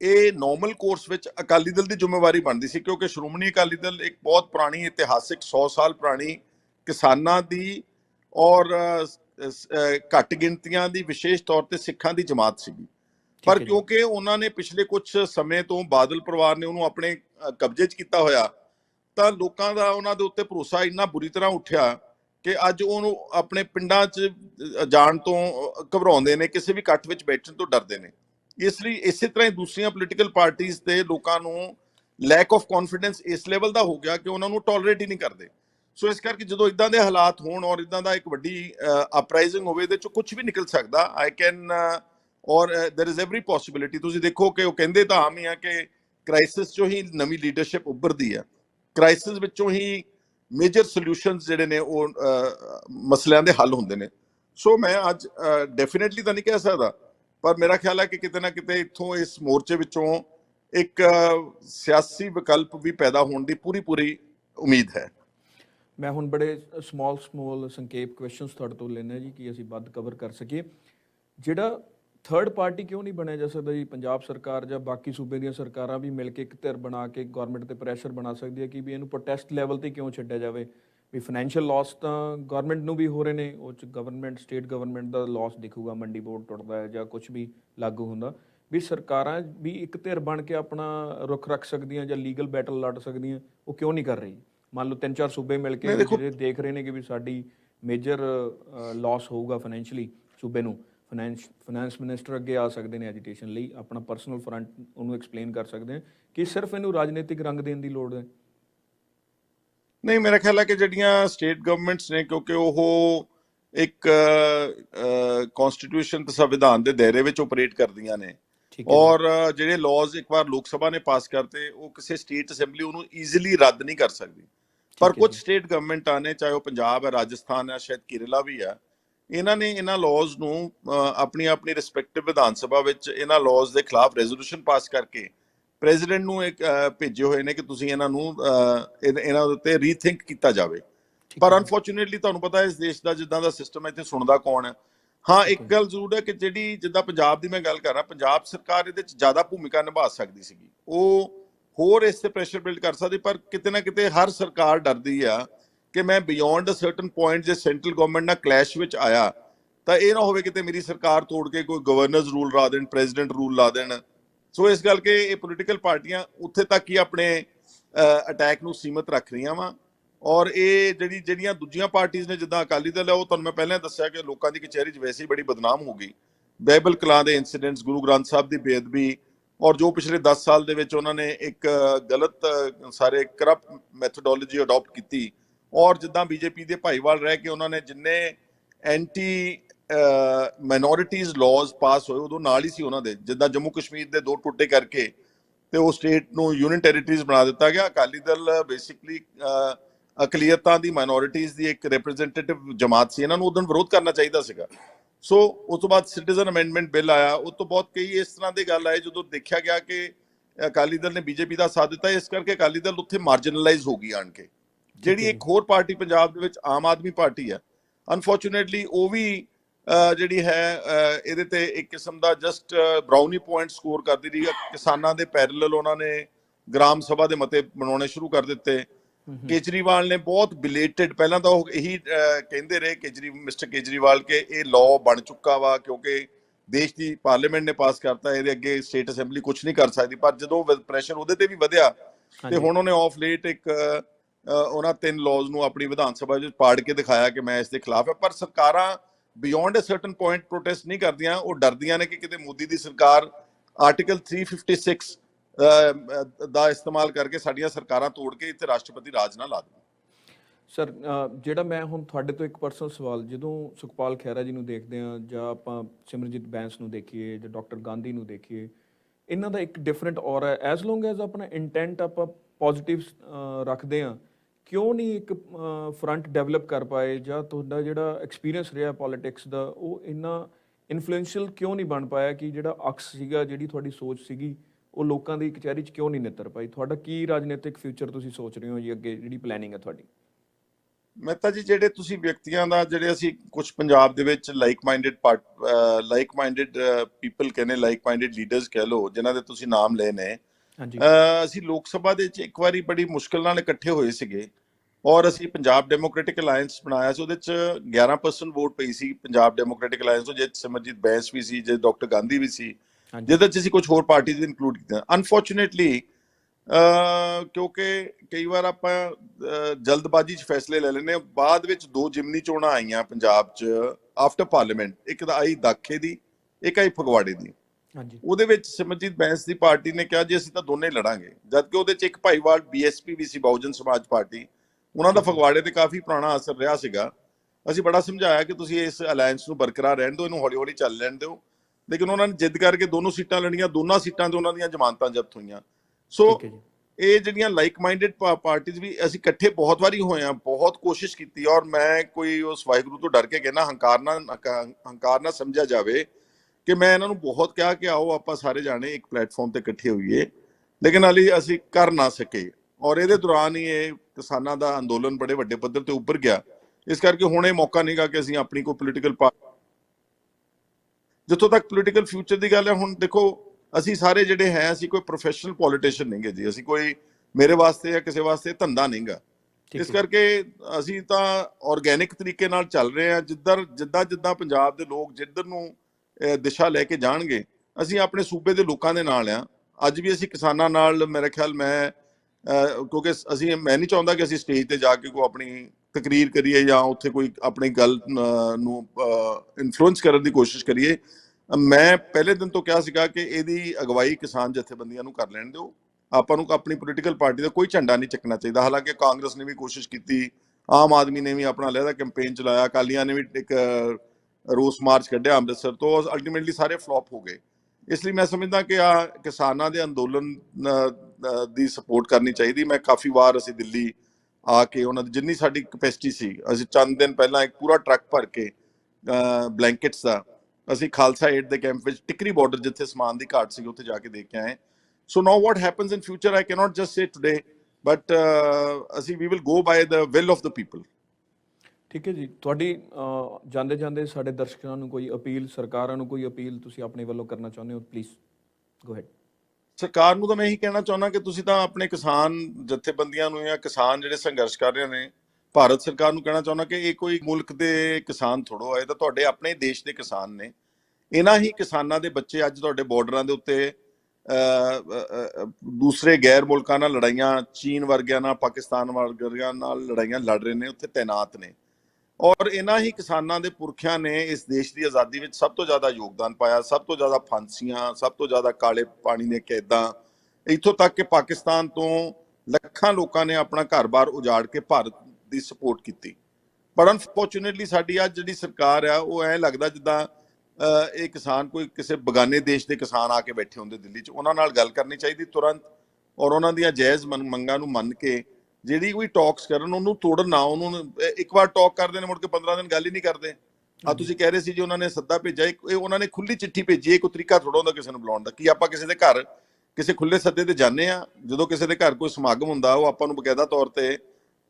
ਇਹ ਨਾਰਮਲ ਕੋਰਸ ਵਿੱਚ ਅਕਾਲੀ ਦਲ ਦੀ ਜ਼ਿੰਮੇਵਾਰੀ ਬਣਦੀ ਸੀ ਕਿਉਂਕਿ ਸ਼੍ਰੋਮਣੀ ਅਕਾਲੀ ਦਲ ਇੱਕ ਬਹੁਤ ਪੁਰਾਣੀ ਇਤਿਹਾਸਿਕ 100 ਸਾਲ ਪੁਰਾਣੀ ਕਿਸਾਨਾਂ ਦੀ ਔਰ ਘੱਟ ਗਿਣਤੀਆਂ ਦੀ ਵਿਸ਼ੇਸ਼ ਤੌਰ ਤੇ ਸਿੱਖਾਂ ਦੀ ਜਮਾਤ ਸੀਗੀ ਪਰ। ਕਿਉਂਕਿ ਉਹਨਾਂ ਨੇ ਪਿਛਲੇ ਕੁਝ ਸਮੇਂ ਤੋਂ ਬਾਦਲ ਪਰਿਵਾਰ ਨੇ ਉਹਨੂੰ ਆਪਣੇ ਕਬਜ਼ੇ 'ਚ ਕੀਤਾ ਹੋਇਆ ਤਾਂ ਲੋਕਾਂ ਦਾ ਉਹਨਾਂ ਦੇ ਉੱਤੇ ਭਰੋਸਾ ਇੰਨਾ ਬੁਰੀ ਤਰ੍ਹਾਂ ਉੱਠਿਆ ਕਿ ਅੱਜ ਉਹਨੂੰ ਆਪਣੇ ਪਿੰਡਾਂ 'ਚ ਜਾਣ ਤੋਂ ਘਬਰਾਉਂਦੇ ਨੇ ਕਿਸੇ ਵੀ ਇਕੱਠ ਵਿੱਚ ਬੈਠਣ ਤੋਂ ਡਰਦੇ ਨੇ ਇਸ ਲਈ ਇਸੇ ਤਰ੍ਹਾਂ ਹੀ ਦੂਸਰੀਆਂ ਪੋਲੀਟੀਕਲ ਪਾਰਟੀਆਂ ਦੇ ਲੋਕਾਂ ਨੂੰ ਲੈਕ ਆਫ ਕੌਨਫੀਡੈਂਸ ਇਸ ਲੈਵਲ ਦਾ ਹੋ ਗਿਆ ਕਿ ਉਹਨਾਂ ਨੂੰ ਟੋਲਰੇਟ ਹੀ ਨਹੀਂ ਕਰਦੇ ਸੋ ਇਸ ਕਰਕੇ ਜਦੋਂ ਇਦਾਂ ਦੇ ਹਾਲਾਤ ਹੋਣ ਔਰ ਇਦਾਂ ਦਾ ਇੱਕ ਵੱਡੀ ਅਪਰਾਈਜ਼ਿੰਗ ਹੋਵੇ ਇਹਦੇ ਚੋਂ ਕੁਝ ਵੀ ਨਿਕਲ ਸਕਦਾ I can ਔਰ देयर इज एवरी ਪੋਸਿਬਿਲਿਟੀ ਤੁਸੀਂ ਦੇਖੋ ਕਿ ਉਹ ਕਹਿੰਦੇ ਤਾਂ ਆਮ ਹੀ ਆ ਕਿ ਕ੍ਰਾਈਸਿਸ ਚੋਂ ਹੀ ਨਵੀਂ ਲੀਡਰਸ਼ਿਪ ਉੱਭਰਦੀ ਆ ਕ੍ਰਾਈਸਿਸ ਵਿੱਚੋਂ ਹੀ ਮੇਜਰ ਸੋਲੂਸ਼ਨਸ ਜਿਹੜੇ ਨੇ ਉਹ ਅਹ, ਮਸਲਿਆਂ ਦੇ ਹੱਲ ਹੁੰਦੇ ਨੇ ਸੋ ਮੈਂ ਅੱਜ ਡੈਫੀਨਿਟਲੀ ਤਾਂ ਨਹੀਂ ਕਹਿ ਸਕਦਾ ਪਰ ਮੇਰਾ ਖਿਆਲ ਹੈ ਕਿ ਕਿਤੇ ਨਾ ਕਿਤੇ ਇੱਥੋਂ ਇਸ ਮੋਰਚੇ ਵਿੱਚੋਂ ਇੱਕ ਅਹ, ਸਿਆਸੀ ਵਿਕਲਪ ਵੀ ਪੈਦਾ ਹੋਣ ਦੀ ਪੂਰੀ ਪੂਰੀ ਉਮੀਦ ਹੈ ਮੈਂ ਹੁਣ ਬੜੇ ਸਮਾਲ ਸਮਾਲ ਸੰਖੇਪ ਕੁਐਸਚਨਸ ਤੁਹਾਡੇ ਤੋਂ ਲੈਣਾ ਜੀ ਕਿ ਅਸੀਂ ਵੱਧ ਕਵਰ ਕਰ ਸਕੀਏ ਜਿਹੜਾ ਥਰਡ ਪਾਰਟੀ ਕਿਉਂ ਨਹੀਂ ਬਣਿਆ? ਜਾ ਸਕਦਾ ਜੀ ਪੰਜਾਬ ਸਰਕਾਰ ਜਾਂ ਬਾਕੀ ਸੂਬੇ ਦੀਆਂ ਸਰਕਾਰਾਂ ਵੀ ਮਿਲ ਕੇ ਇੱਕ ਧਿਰ ਬਣਾ ਕੇ ਗਵਰਨਮੈਂਟ ਤੇ ਪ੍ਰੈਸ਼ਰ ਬਣਾ ਸਕਦੀ ਹੈ ਕਿ ਵੀ ਇਹਨੂੰ ਪ੍ਰੋਟੈਸਟ ਲੈਵਲ ਤੇ ਕਿਉਂ ਛੱਡਿਆ ਜਾਵੇ? ਵੀ ਫਾਈਨੈਂਸ਼ੀਅਲ ਲਾਸ ਤਾਂ ਗਵਰਨਮੈਂਟ ਨੂੰ ਵੀ ਹੋ ਰਹੇ ਨੇ ਉਹ ਚ ਗਵਰਨਮੈਂਟ ਸਟੇਟ ਗਵਰਨਮੈਂਟ ਦਾ ਲਾਸ ਦਿਖੂਗਾ ਮੰਡੀ ਬੋਰਡ ਟੁੱਟਦਾ ਹੈ ਜਾਂ ਕੁਝ ਵੀ ਲਾਗੂ ਹੁੰਦਾ। ਵੀ ਸਰਕਾਰਾਂ ਵੀ ਇੱਕ ਧਿਰ ਬਣ ਕੇ ਆਪਣਾ ਰੁਖ ਰੱਖ ਸਕਦੀਆਂ ਜਾਂ ਲੀਗਲ ਬੈਟਲ ਲੜ ਸਕਦੀਆਂ ਉਹ ਕਿਉਂ ਨਹੀਂ ਕਰ ਰਹੀ? ਮੰਨ ਲਓ ਤਿੰਨ ਚਾਰ ਸੂਬੇ ਮਿਲ ਕੇ ਜਿਹੜੇ ਦੇਖ ਰਹੇ ਨੇ ਕਿ ਵੀ ਸਾਡੀ ਮੇਜਰ ਲਾਸ ਹੋਊਗਾ ਫਾਈਨੈਂਸ਼ੀਅਲੀ ਸੂਬੇ ਨੂੰ। ਫਾਈਨੈਂਸ ਫਾਈਨੈਂਸ ਮਿਨਿਸਟਰ ਅੱਗੇ ਆ ਸਕਦੇ ਨੇ ਐਜੀਟੇਸ਼ਨ ਲਈ ਆਪਣਾ ਪਰਸਨਲ ਫਰੰਟ ਉਹਨੂੰ ਐਕਸਪਲੇਨ ਕਰ ਸਕਦੇ ਆ ਕਿ ਸਿਰਫ ਇਹਨੂੰ ਰਾਜਨੀਤਿਕ ਰੰਗ ਦੇਣ ਦੀ ਲੋੜ ਹੈ। ਨਹੀਂ ਮੇਰਾ ਖਿਆਲ ਹੈ ਕਿ ਜਿਹੜੀਆਂ ਸਟੇਟ ਗਵਰਨਮੈਂਟਸ ਨੇ ਕਿਉਂਕਿ ਉਹ ਇੱਕ ਕਨਸਟੀਟਿਊਸ਼ਨ ਤੇ ਸੰਵਿਧਾਨ ਦੇ ਦਾਇਰੇ ਵਿੱਚ ਆਪਰੇਟ ਕਰਦੀਆਂ ਨੇ। ਔਰ ਜਿਹੜੇ ਲਾਜ਼ ਇੱਕ ਵਾਰ ਲੋਕ ਸਭਾ ਨੇ ਪਾਸ ਕਰਤੇ ਉਹ ਕਿਸੇ ਸਟੇਟ ਅਸੈਂਬਲੀ ਉਹਨੂੰ ਈਜ਼ੀਲੀ ਰੱਦ ਨਹੀਂ ਕਰ ਸਕਦੀ। ਪਰ ਕੁਝ। ਸਟੇਟ ਗਵਰਨਮੈਂਟਾਂ ਨੇ ਚਾਹੇ ਉਹ ਪੰਜਾਬ ਹੈ ਰਾਜਸਥਾਨ ਹੈ ਸ਼ਾਇਦ ਕੇਰਲਾ ਵੀ ਹੈ ਇਹਨਾਂ ਨੇ ਇਹਨਾਂ ਲਾਜ਼ ਨੂੰ ਆਪਣੀ ਆਪਣੀ ਰਿਸਪੈਕਟਿਵ ਵਿਧਾਨ ਸਭਾ ਵਿੱਚ ਇਹਨਾਂ ਲਾਜ਼ ਦੇ ਖਿਲਾਫ ਰੈਜ਼ੋਲੂਸ਼ਨ ਪਾਸ ਕਰਕੇ ਪ੍ਰੈਜ਼ੀਡੈਂਟ ਨੂੰ ਇੱਕ ਭੇਜੇ ਹੋਏ ਨੇ ਕਿ ਤੁਸੀਂ ਇਹਨਾਂ ਨੂੰ ਇਹਨਾਂ ਉੱਤੇ ਰੀਥਿੰਕ ਕੀਤਾ ਜਾਵੇ ਪਰ। ਅਨਫੋਰਚੂਨੇਟਲੀ ਤੁਹਾਨੂੰ ਪਤਾ ਹੈ ਇਸ ਦੇਸ਼ ਦਾ ਜਿੱਦਾਂ ਦਾ ਸਿਸਟਮ ਹੈ ਇੱਥੇ ਸੁਣਦਾ ਕੌਣ ਹੈ ਹਾਂ ਇੱਕ. ਗੱਲ ਜ਼ਰੂਰ ਹੈ ਕਿ ਜਿਹੜੀ ਜਿੱਦਾਂ ਪੰਜਾਬ ਦੀ ਮੈਂ ਗੱਲ ਕਰ ਰਿਹਾ ਪੰਜਾਬ ਸਰਕਾਰ ਇਹਦੇ ਵਿੱਚ ਜ਼ਿਆਦਾ ਭੂਮਿਕਾ ਨਿਭਾ ਸਕਦੀ ਸੀਗੀ ਉਹ ਹੋਰ ਇਸ ਤੇ ਪ੍ਰੈਸ਼ਰ ਬਿਲਡ ਕਰ ਸਕਦੀ ਪਰ ਕਿਤੇ ਨਾ ਕਿਤੇ ਹਰ ਸਰਕਾਰ ਡਰਦੀ ਆ ਕਿ ਮੈਂ ਬਿਯੋਂਡ ਅ ਸਰਟਨ ਪੁਆਇੰਟ ਜੇ ਸੈਂਟਰਲ ਗਵਰਨਮੈਂਟ ਨਾਲ ਕਲੈਸ਼ ਵਿੱਚ ਆਇਆ, ਤਾਂ ਇਹ ਨਾ ਹੋਵੇ ਕਿਤੇ ਮੇਰੀ ਸਰਕਾਰ ਤੋੜ ਕੇ ਕੋਈ ਗਵਰਨਰਸ ਰੂਲ ਲਾ ਦੇਣ ਪ੍ਰੈਜ਼ੀਡੈਂਟ ਰੂਲ ਲਾ ਦੇਣ। ਸੋ ਇਸ ਗੱਲ ਕਿ ਇਹ ਪੋਲੀਟੀਕਲ ਪਾਰਟੀਆਂ ਉੱਥੇ ਤੱਕ ਹੀ ਆਪਣੇ ਅਟੈਕ ਨੂੰ ਸੀਮਤ ਰੱਖ ਰਹੀਆਂ ਵਾ। ਔਰ ਇਹ ਜਿਹੜੀ, ਜਿਹੜੀਆਂ ਦੂਜੀਆਂ ਪਾਰਟੀਆਂ ਨੇ, ਜਿੱਦਾਂ ਅਕਾਲੀ ਦਲ ਹੈ ਉਹ ਤੁਹਾਨੂੰ ਮੈਂ ਪਹਿਲਾਂ ਦੱਸਿਆ ਕਿ ਲੋਕਾਂ ਦੀ ਕਚਹਿਰੀ 'ਚ ਵੈਸੇ ਹੀ ਬੜੀ ਬਦਨਾਮ ਹੋ ਗਈ। ਬਾਈਬਲ ਕਲਾਂ ਦੇ ਇਨਸੀਡੈਂਟਸ ਗੁਰੂ ਗ੍ਰੰਥ ਸਾਹਿਬ ਦੀ ਬੇਅਦਬੀ ਔਰ ਜੋ ਪਿਛਲੇ 10 ਸਾਲ ਦੇ ਵਿੱਚ ਉਹਨਾਂ ਨੇ ਇੱਕ ਗਲਤ ਸਾਰੇ ਕਰਪਟ ਮੈਥੋਡੋਲੋਜੀ ਅਡਾਪਟ ਕੀਤੀ ਔਰ ਜਿੱਦਾਂ ਬੀਜੇਪੀ ਦੇ ਭਾਈਵਾਲ ਰਹਿ ਕੇ ਉਹਨਾਂ ਨੇ ਜਿੰਨੇ ਐਂਟੀ ਮਾਈਨੋਰਿਟੀਜ਼ ਲਾਜ਼ ਪਾਸ ਹੋਏ, ਉਦੋਂ ਨਾਲ ਹੀ ਸੀ ਉਹਨਾਂ ਦੇ। ਜਿੱਦਾਂ ਜੰਮੂ ਕਸ਼ਮੀਰ ਦੇ ਦੋ ਟੁੱਟੇ ਕਰਕੇ ਤੇ ਉਹ ਸਟੇਟ ਨੂੰ ਯੂਨੀਅਨ ਟੈਰੀਟਰੀਜ਼ ਬਣਾ ਦਿੱਤਾ ਗਿਆ। ਅਕਾਲੀ ਦਲ ਬੇਸਿਕਲੀ ਅਕਲੀਅਤਾਂ ਦੀ ਮਾਈਨੋਰਿਟੀਜ਼ ਦੀ ਇੱਕ ਰਿਪਰੈਜ਼ੈਂਟੇਟਿਵ ਜਮਾਤ ਸੀ। ਇਹਨਾਂ ਨੂੰ ਉਦੋਂ ਵਿਰੋਧ ਕਰਨਾ ਚਾਹੀਦਾ ਸੀਗਾ। ਸੋ ਉਸ ਤੋਂ ਬਾਅਦ ਸਿਟੀਜ਼ਨ ਅਮੈਂਡਮੈਂਟ ਬਿੱਲ ਆਇਆ। ਉਸ ਤੋਂ ਬਹੁਤ ਕਈ ਇਸ ਤਰ੍ਹਾਂ ਦੇ ਗੱਲ ਆਏ, ਜਦੋਂ ਦੇਖਿਆ ਗਿਆ ਕਿ ਅਕਾਲੀ ਦਲ ਨੇ ਬੀਜੇਪੀ ਦਾ ਸਾਥ ਦਿੱਤਾ, ਇਸ ਕਰਕੇ ਅਕਾਲੀ ਦਲ ਉੱਥੇ ਮਾਰਜਨਲਾਈਜ਼ ਹੋ ਗਈ ਆਣ ਕੇ। ਜਿਹੜੀ। ਇੱਕ ਹੋਰ ਪਾਰਟੀ ਪੰਜਾਬ ਦੇ ਵਿੱਚ ਆਮ ਆਦਮੀ ਪਾਰਟੀ ਹੈ ਅਨਫੋਰਚੂਨੇਟਲੀ ਉਹ ਵੀ ਜਿਹੜੀ ਹੈ ਇਹਦੇ ਤੇ ਇੱਕ ਕਿਸਮ ਦਾ ਜਸਟ ਬ੍ਰਾਊਨੀ ਪੁਆਇੰਟ ਸਕੋਰ ਕਰਦੀ ਰਹੀ ਹੈ ਕਿਸਾਨਾਂ ਦੇ ਪੈਰਲਲ ਉਹਨਾਂ ਨੇ ਗ੍ਰਾਮ ਸਭਾ ਦੇ ਮਤੇ ਬਣਾਉਣੇ ਸ਼ੁਰੂ ਕਰ ਦਿੱਤੇ। ਕੇਜਰੀਵਾਲ ਨੇ ਬਹੁਤ ਬਿਲੇਟਡ ਪਹਿਲਾਂ ਤਾਂ ਉਹ ਇਹੀ ਕਹਿੰਦੇ ਰਹੇ ਕੇਜਰੀ ਮਿਸਟਰ ਕੇਜਰੀਵਾਲ ਕਿ ਇਹ ਲਾਅ ਬਣ ਚੁੱਕਾ ਵਾ ਕਿਉਂਕਿ ਦੇਸ਼ ਦੀ ਪਾਰਲੀਮੈਂਟ ਨੇ ਪਾਸ ਕਰਤਾ ਇਹਦੇ ਅੱਗੇ ਸਟੇਟ ਅਸੈਂਬਲੀ ਕੁਝ ਨਹੀਂ ਕਰ ਸਕਦੀ ਪਰ ਜਦੋਂ ਪ੍ਰੈਸ਼ਰ ਉਹਦੇ ਤੇ ਵੀ ਵਧਿਆ ਤੇ। ਹੁਣ ਉਹਨੇ ਆਫ ਲੇਟ ਇੱਕ ਉਹਨਾਂ ਤਿੰਨ ਲਾਜ਼ ਨੂੰ ਆਪਣੀ ਵਿਧਾਨ ਸਭਾ ਵਿੱਚ ਪਾੜ ਕੇ ਦਿਖਾਇਆ ਕਿ ਮੈਂ ਇਸ ਦੇ ਖਿਲਾਫ ਹੈ ਪਰ ਸਰਕਾਰਾਂ beyond a certain point protest ਨਹੀਂ ਕਰਦੀਆਂ ਉਹ ਡਰਦੀਆਂ ਨੇ ਕਿ ਕਿਤੇ ਮੋਦੀ ਦੀ ਸਰਕਾਰ ਆਰਟੀਕਲ 356 ਅਹ, ਅਹ, ਦਾ ਇਸਤੇਮਾਲ ਕਰਕੇ ਸਾਡੀਆਂ ਸਰਕਾਰਾਂ ਤੋੜ ਕੇ ਇੱਥੇ ਰਾਸ਼ਟਰਪਤੀ ਰਾਜ ਨਾ ਲਾ ਦੇਣ। ਸਰ ਜਿਹੜਾ ਮੈਂ ਹੁਣ ਤੁਹਾਡੇ ਤੋਂ ਇੱਕ ਪਰਸਨਲ ਸਵਾਲ ਜਦੋਂ ਸੁਖਪਾਲ ਖਹਿਰਾ ਜੀ ਨੂੰ ਦੇਖਦੇ ਆ ਜਾਂ ਆਪਾਂ ਸਿਮਰਜੀਤ ਬੈਂਸ ਨੂੰ ਦੇਖੀਏ ਜਾਂ ਡਾਕਟਰ ਗਾਂਧੀ ਨੂੰ ਦੇਖੀਏ ਇਹਨਾਂ ਦਾ ਇੱਕ ਡਿਫਰੈਂਟ ਔਰ ਹੈ। ਐਸ ਲੌਂਗ ਐਜ਼ ਆਪਣਾ ਇੰਟੈਂਟ ਆਪਾਂ ਪੋਜ਼ਿਟਿਵ ਰੱਖਦੇ ਆ ਕਿਉਂ ਨਹੀਂ ਇੱਕ ਫਰੰਟ ਡਿਵੈਲਪ ਕਰ ਪਾਏ ਜਾਂ ਤੁਹਾਡਾ ਜਿਹੜਾ ਐਕਸਪੀਰੀਅੰਸ ਰਿਹਾ ਪੋਲਿਟਿਕਸ ਦਾ, ਉਹ ਇੰਨਾ ਇਨਫਲੂਐਂਸ਼ੀਅਲ ਕਿਉਂ ਨਹੀਂ ਬਣ ਪਾਇਆ ਕਿ ਜਿਹੜਾ ਅਕਸ ਸੀਗਾ, ਜਿਹੜੀ ਤੁਹਾਡੀ ਸੋਚ ਸੀਗੀ, ਉਹ ਲੋਕਾਂ ਦੀ ਕਚਹਿਰੀ 'ਚ ਕਿਉਂ ਨਹੀਂ ਨਿੱਤਰ ਪਾਈ? ਤੁਹਾਡਾ ਕੀ ਰਾਜਨੀਤਿਕ ਫਿਊਚਰ ਤੁਸੀਂ ਸੋਚ ਰਹੇ ਹੋ ਜੀ ਅੱਗੇ, ਜਿਹੜੀ ਪਲੈਨਿੰਗ ਹੈ ਤੁਹਾਡੀ? ਮਹਿਤਾ ਜੀ, ਜਿਹੜੇ ਤੁਸੀਂ ਵਿਅਕਤੀਆਂ ਦਾ, ਜਿਹੜੇ ਅਸੀਂ ਕੁਝ ਪੰਜਾਬ ਦੇ ਵਿੱਚ like minded like minded people ਕਹਿੰਦੇ ਲਾਈਕ ਮਾਈਂਡਡ ਲੀਡਰਸ ਕਹਿ ਲਓ, ਜਿਨ੍ਹਾਂ ਦੇ ਤੁਸੀਂ ਨਾਮ ਲਏ ਨੇ ਅਸੀਂ ਲੋਕ ਸਭਾ ਦੇ ਵਿੱਚ ਇੱਕ ਵਾਰੀ ਬੜੀ ਮੁਸ਼ਕਲ ਨਾਲ ਇਕੱਠੇ ਹੋਏ ਸੀਗੇ ਔਰ ਅਸੀਂ ਪੰਜਾਬ ਡੈਮੋਕ੍ਰੈਟਿਕ ਅਲਾਈਅੰਸ ਬਣਾਇਆ ਸੀ ਉਹਦੇ ਚ 11% ਵੋਟ ਪਈ ਸੀ ਪੰਜਾਬ ਡੈਮੋਕ੍ਰੈਟਿਕ ਅਲਾਈਅੰਸ ਤੋਂ 'ਚ ਸਿਮਰਜੀਤ ਬੈਂਸ ਵੀ ਸੀ ਜੇ ਡਾਕਟਰ ਗਾਂਧੀ ਵੀ ਸੀ ਜਿਹਦੇ ਚ ਅਸੀਂ ਕੁਝ ਹੋਰ ਪਾਰਟੀਆਂ ਵੀ ਇਨਕਲੂਡ ਕੀਤੀਆਂ। ਅਨਫੋਰਚੂਨੇਟਲੀ ਕਿਉਂਕਿ ਕਈ ਵਾਰ ਆਪਾਂ ਜਲਦਬਾਜ਼ੀ 'ਚ ਫੈਸਲੇ ਲੈ ਲੈਂਦੇ ਹਾਂ ਬਾਅਦ ਵਿੱਚ ਦੋ ਜਿਮਨੀ ਚੋਣਾਂ ਆਈਆਂ ਪੰਜਾਬ 'ਚ ਆਫਟਰ ਪਾਰਲੀਮੈਂਟ ਇੱਕ ਤਾਂ ਆਈ ਦਾਖੇ ਦੀ ਇੱਕ ਆਈ ਫਗਵਾੜੇ ਦੀ। ਉਹਦੇ ਵਿੱਚ ਸਿਮਰਜੀਤ ਬੈਂਸ ਦੀ ਪਾਰਟੀ ਨੇ ਕਿਹਾ ਜੀ ਅਸੀਂ ਤਾਂ ਦੋਨੇ ਲੜਾਂਗੇ। ਜਦ ਕਿ ਉਹਦੇ 'ਚ ਇੱਕ ਭਾਈਵਾਲ ਬੀਐਸਪੀ ਵੀ ਸੀ ਬਹੁਜਨ ਸਮਾਜ ਪਾਰਟੀ। ਉਹਨਾਂ ਦਾ ਫਗਵਾੜੇ ਤੇ ਕਾਫੀ ਪੁਰਾਣਾ ਅਸਰ ਰਿਹਾ ਸੀਗਾ। ਅਸੀਂ ਬੜਾ ਸਮਝਾਇਆ ਕਿ ਤੁਸੀਂ ਇਸ ਅਲਾਈਅੰਸ ਨੂੰ ਬਰਕਰਾਰ ਰਹਿਣ ਦਿਓ ਇਹਨੂੰ ਹੌਲੀ ਹੌਲੀ ਚੱਲ ਲੈਣ ਦਿਓ। ਲੇਕਿਨ ਉਹਨਾਂ ਨੇ ਜਿੱਦ ਕਰਕੇ ਦੋਨੋਂ ਸੀਟਾਂ ਲੜੀਆਂ ਦੋਨਾਂ ਸੀਟਾਂ ਤੇ ਉਹਨਾਂ ਦੀਆਂ ਜ਼ਮਾਨਤਾਂ ਜ਼ਬਤ ਹੋਈਆਂ। ਸੋ ਇਹ ਜਿਹੜੀਆਂ ਲਾਈਕ ਮਾਈਂਡਡ ਪਾਰਟੀਆਂ ਵੀ ਅਸੀਂ ਇਕੱਠੇ ਬਹੁਤ ਵਾਰੀ ਹੋਏ ਆ ਬਹੁਤ ਕੋਸ਼ਿਸ਼ ਕੀਤੀ। ਔਰ ਮੈਂ ਕੋਈ ਉਸ ਵਾਹਿਗੁਰੂ ਤੋਂ ਡਰ ਕੇ ਕਹਿਣਾ ਹੰਕਾਰ ਨਾ ਹੰਕਾਰ ਨਾ ਸਮਝਿਆ ਜਾਵੇ। ਕਿ ਮੈਂ ਇਹਨਾਂ ਨੂੰ ਬਹੁਤ ਕਿਹਾ ਕਿ ਆਓ ਆਪਾਂ ਸਾਰੇ ਜਾਣੇ ਇੱਕ ਪਲੇਟਫਾਰਮ ਤੇ ਇਕੱਠੇ ਹੋਈਏ ਲੇਕਿਨ ਹਾਲੀ ਅਸੀਂ ਕਰ ਨਾ ਸਕੇ। ਔਰ ਇਹਦੇ ਦੌਰਾਨ ਹੀ ਇਹ ਕਿਸਾਨਾਂ ਦਾ ਅੰਦੋਲਨ ਬੜੇ ਵੱਡੇ ਪੱਧਰ ਤੇ ਉੱਭਰ ਗਿਆ। ਇਸ ਕਰਕੇ ਹੁਣ ਇਹ ਮੌਕਾ ਨਹੀਂਗਾ ਕਿ ਅਸੀਂ ਆਪਣੀ ਕੋਈ ਪੋਲੀਟੀਕਲ ਜਿੱਥੋਂ ਤੱਕ ਪੋਲੀਟੀਕਲ ਫਿਊਚਰ ਦੀ ਗੱਲ ਹੈ ਹੁਣ ਦੇਖੋ ਅਸੀਂ ਸਾਰੇ ਜਿਹੜੇ ਹੈ ਅਸੀਂ ਕੋਈ ਪ੍ਰੋਫੈਸ਼ਨਲ ਪੋਲੀਟੀਸ਼ੀਅਨ ਨਹੀਂਗੇ ਜੀ। ਅਸੀਂ ਕੋਈ ਮੇਰੇ ਵਾਸਤੇ ਜਾਂ ਕਿਸੇ ਵਾਸਤੇ ਧੰਦਾ ਨਹੀਂਗਾ। ਇਸ। ਕਰਕੇ ਅਸੀਂ ਤਾਂ ਆਰਗੇਨਿਕ ਤਰੀਕੇ ਨਾਲ ਚੱਲ ਰਹੇ ਹਾਂ। ਜਿੱਧਰ ਜਿੱਦਾਂ ਜਿੱਦਾਂ ਪੰਜਾਬ ਦੇ ਲੋਕ ਜਿੱਧਰ ਨੂੰ ਦਿਸ਼ਾ ਲੈ ਕੇ ਜਾਣਗੇ। ਅਸੀਂ ਆਪਣੇ ਸੂਬੇ ਦੇ ਲੋਕਾਂ ਦੇ ਨਾਲ ਆ। ਅੱਜ ਵੀ ਅਸੀਂ ਕਿਸਾਨਾਂ ਨਾਲ, ਮੇਰੇ ਖਿਆਲ ਮੈਂ ਕਿਉਂਕਿ ਅਸੀਂ, ਮੈਂ ਨਹੀਂ ਚਾਹੁੰਦਾ ਕਿ ਅਸੀਂ ਸਟੇਜ ਤੇ ਜਾ ਕੇ ਕੋਈ ਆਪਣੀ ਤਕਰੀਰ ਕਰੀਏ ਜਾਂ ਉੱਥੇ ਕੋਈ ਆਪਣੀ ਗੱਲ ਨੂੰ ਇਨਫਲੂਐਂਸ ਕਰਨ ਦੀ ਕੋਸ਼ਿਸ਼ ਕਰੀਏ। ਮੈਂ ਪਹਿਲੇ ਦਿਨ ਤੋਂ ਕਿਹਾ ਸੀਗਾ ਕਿ ਇਹਦੀ ਅਗਵਾਈ ਕਿਸਾਨ ਜਥੇਬੰਦੀਆਂ ਨੂੰ ਕਰ ਲੈਣ ਦਿਓ। ਆਪਾਂ ਨੂੰ ਆਪਣੀ ਪੋਲੀਟੀਕਲ ਪਾਰਟੀ ਦਾ ਕੋਈ ਝੰਡਾ ਨਹੀਂ ਚੱਕਣਾ ਚਾਹੀਦਾ। ਹਾਲਾਂਕਿ ਕਾਂਗਰਸ ਨੇ ਵੀ ਕੋਸ਼ਿਸ਼ ਕੀਤੀ, ਆਮ ਆਦਮੀ ਨੇ ਵੀ ਆਪਣਾ ਲਹਿਦਾ ਕੈਂਪੇਨ ਚਲਾਇਆ, ਅਕਾਲੀਆਂ ਨੇ ਵੀ ਇੱਕ ਰੋਸ ਮਾਰਚ ਕੱਢਿਆ ਅੰਮ੍ਰਿਤਸਰ ਤੋਂ ਅਲਟੀਮੇਟਲੀ ਸਾਰੇ ਫਲॉप ਹੋ ਗਏ। ਇਸ ਲਈ ਮੈਂ ਸਮਝਦਾ ਕਿ ਆ ਕਿਸਾਨਾਂ ਦੇ ਅੰਦੋਲਨ ਦੀ ਸਪੋਰਟ ਕਰਨੀ ਚਾਹੀਦੀ। ਮੈਂ ਕਾਫੀ ਵਾਰ ਅਸੀਂ ਦਿੱਲੀ ਆ ਕੇ ਉਹਨਾਂ ਦੀ, ਜਿੰਨੀ ਸਾਡੀ ਕਪੈਸਿਟੀ ਸੀ, ਅਸੀਂ ਚੰਦ ਦਿਨ ਪਹਿਲਾਂ ਇੱਕ ਪੂਰਾ ਟਰੱਕ ਭਰ ਕੇ ਬਲੈਂਕਟਸ ਦਾ, ਅਸੀਂ ਖਾਲਸਾ ਏਡ ਦੇ ਕੈਂਪ ਵਿੱਚ ਟਿਕਰੀ ਬਾਰਡਰ ਜਿੱਥੇ ਸਮਾਨ ਦੀ ਘਾਟ ਸੀ ਉੱਥੇ ਜਾ ਕੇ ਦੇਖ ਕੇ ਆਏ। So now what happens in future I cannot just say today but ਅਸੀਂ we will go by the will of the people ਠੀਕ ਹੈ ਜੀ। ਤੁਹਾਡੀ ਜਾਂਦੇ ਜਾਂਦੇ ਸਾਡੇ ਦਰਸ਼ਕਾਂ ਨੂੰ ਕੋਈ ਅਪੀਲ, ਸਰਕਾਰਾਂ ਨੂੰ ਕੋਈ ਅਪੀਲ ਤੁਸੀਂ ਆਪਣੇ ਵੱਲੋਂ ਕਰਨਾ ਚਾਹੁੰਦੇ ਹੋ? ਪਲੀਜ਼ ਗੋ ਹੈਡ ਸਰਕਾਰ ਨੂੰ ਤਾਂ ਮੈਂ ਇਹੀ ਕਹਿਣਾ ਚਾਹੁੰਦਾ ਕਿ ਤੁਸੀਂ ਤਾਂ ਆਪਣੇ ਕਿਸਾਨ ਜਥੇਬੰਦੀਆਂ ਨੂੰ ਜਾਂ ਕਿਸਾਨ ਜਿਹੜੇ ਸੰਘਰਸ਼ ਕਰ ਰਹੇ ਨੇ, ਭਾਰਤ ਸਰਕਾਰ ਨੂੰ ਕਹਿਣਾ ਚਾਹੁੰਦਾ ਕਿ ਇਹ ਕੋਈ ਮੁਲਕ ਦੇ ਕਿਸਾਨ ਥੋੜੋ ਆਏ ਤਾਂ ਤੁਹਾਡੇ ਆਪਣੇ ਦੇਸ਼ ਦੇ ਕਿਸਾਨ ਨੇ। ਇਹਨਾਂ ਹੀ ਕਿਸਾਨਾਂ ਦੇ ਬੱਚੇ ਅੱਜ ਤੁਹਾਡੇ ਬਾਰਡਰਾਂ ਦੇ ਉੱਤੇ ਦੂਸਰੇ ਗੈਰ ਮੁਲਕਾਂ ਨਾਲ ਲੜਾਈਆਂ, ਚੀਨ ਵਰਗਿਆਂ ਨਾਲ, ਪਾਕਿਸਤਾਨ ਵਰਗਿਆਂ ਨਾਲ ਲੜਾਈਆਂ ਲੜ ਰਹੇ ਨੇ, ਉੱਥੇ ਤਾਇਨਾਤ ਨੇ। ਔਰ ਇਹਨਾਂ ਹੀ ਕਿਸਾਨਾਂ ਦੇ ਪੁਰਖਿਆਂ ਨੇ ਇਸ ਦੇਸ਼ ਦੀ ਆਜ਼ਾਦੀ ਵਿੱਚ ਸਭ ਤੋਂ ਜ਼ਿਆਦਾ ਯੋਗਦਾਨ ਪਾਇਆ, ਸਭ ਤੋਂ ਜ਼ਿਆਦਾ ਫਾਂਸੀਆਂ, ਸਭ ਤੋਂ ਜ਼ਿਆਦਾ ਕਾਲੇ ਪਾਣੀ ਦੇ ਕੈਦਾਂ। ਇੱਥੋਂ ਤੱਕ ਕਿ ਪਾਕਿਸਤਾਨ ਤੋਂ ਲੱਖਾਂ ਲੋਕਾਂ ਨੇ ਆਪਣਾ ਘਰ-ਬਾਰ ਉਜਾੜ ਕੇ ਭਾਰਤ ਦੀ ਸਪੋਰਟ ਕੀਤੀ। ਪਰ ਅਨਫੋਰਚੂਨੇਟਲੀ ਸਾਡੀ ਅੱਜ ਜਿਹੜੀ ਸਰਕਾਰ ਆ, ਉਹ ਐ ਲੱਗਦਾ ਜਿੱਦਾਂ ਇਹ ਕਿਸਾਨ ਕੋਈ ਕਿਸੇ ਬਗਾਨੇ ਦੇਸ਼ ਦੇ ਕਿਸਾਨ ਆ ਕੇ ਬੈਠੇ ਹੁੰਦੇ ਦਿੱਲੀ 'ਚ, ਉਹਨਾਂ ਨਾਲ ਗੱਲ ਕਰਨੀ ਚਾਹੀਦੀ ਤੁਰੰਤ ਔਰ ਉਹਨਾਂ ਦੀਆਂ ਜਾਇਜ਼ ਮੰਗ- ਮੰਗਾਂ ਨੂੰ ਮੰਨ ਕੇ ਜਿਹੜੀ ਕੋਈ ਟਾਕਸ ਕਰਨ ਉਹਨੂੰ ਤੋੜਨ ਨਾ ਉਹਨੂੰ ਇੱਕ ਵਾਰ ਟਾਕ ਕਰਦੇ ਨੇ ਮੁੜ ਕੇ 15 ਦਿਨ ਗੱਲ ਹੀ ਨਹੀਂ ਕਰਦੇ। ਆ ਤੁਸੀਂ ਕਹਿ ਰਹੇ ਸੀ ਜੀ ਉਹਨਾਂ ਨੇ ਸੱਦਾ ਭੇਜਿਆ ਇੱਕ- ਇਹ ਉਹਨਾਂ ਨੇ ਖੁੱਲੀ ਚਿੱਠੀ ਭੇਜੀ ਕੋਈ ਤਰੀਕਾ ਥੋੜਾ ਹੁੰਦਾ ਕਿਸੇ ਨੂੰ ਬੁਲਾਉਣ ਦਾ ਕੀ ਆਪਾਂ ਕਿਸੇ ਦੇ ਘਰ ਕਿਸੇ ਖੁੱਲੇ ਸੱਦੇ ਤੇ ਜਾਂਦੇ ਆ ਜਦੋਂ ਕਿਸੇ ਦੇ ਘਰ ਕੋਈ ਸਮਾਗਮ ਹੁੰਦਾ ਉਹ ਆਪਾਂ ਨੂੰ ਬਕਾਇਦਾ ਤੌਰ ਤੇ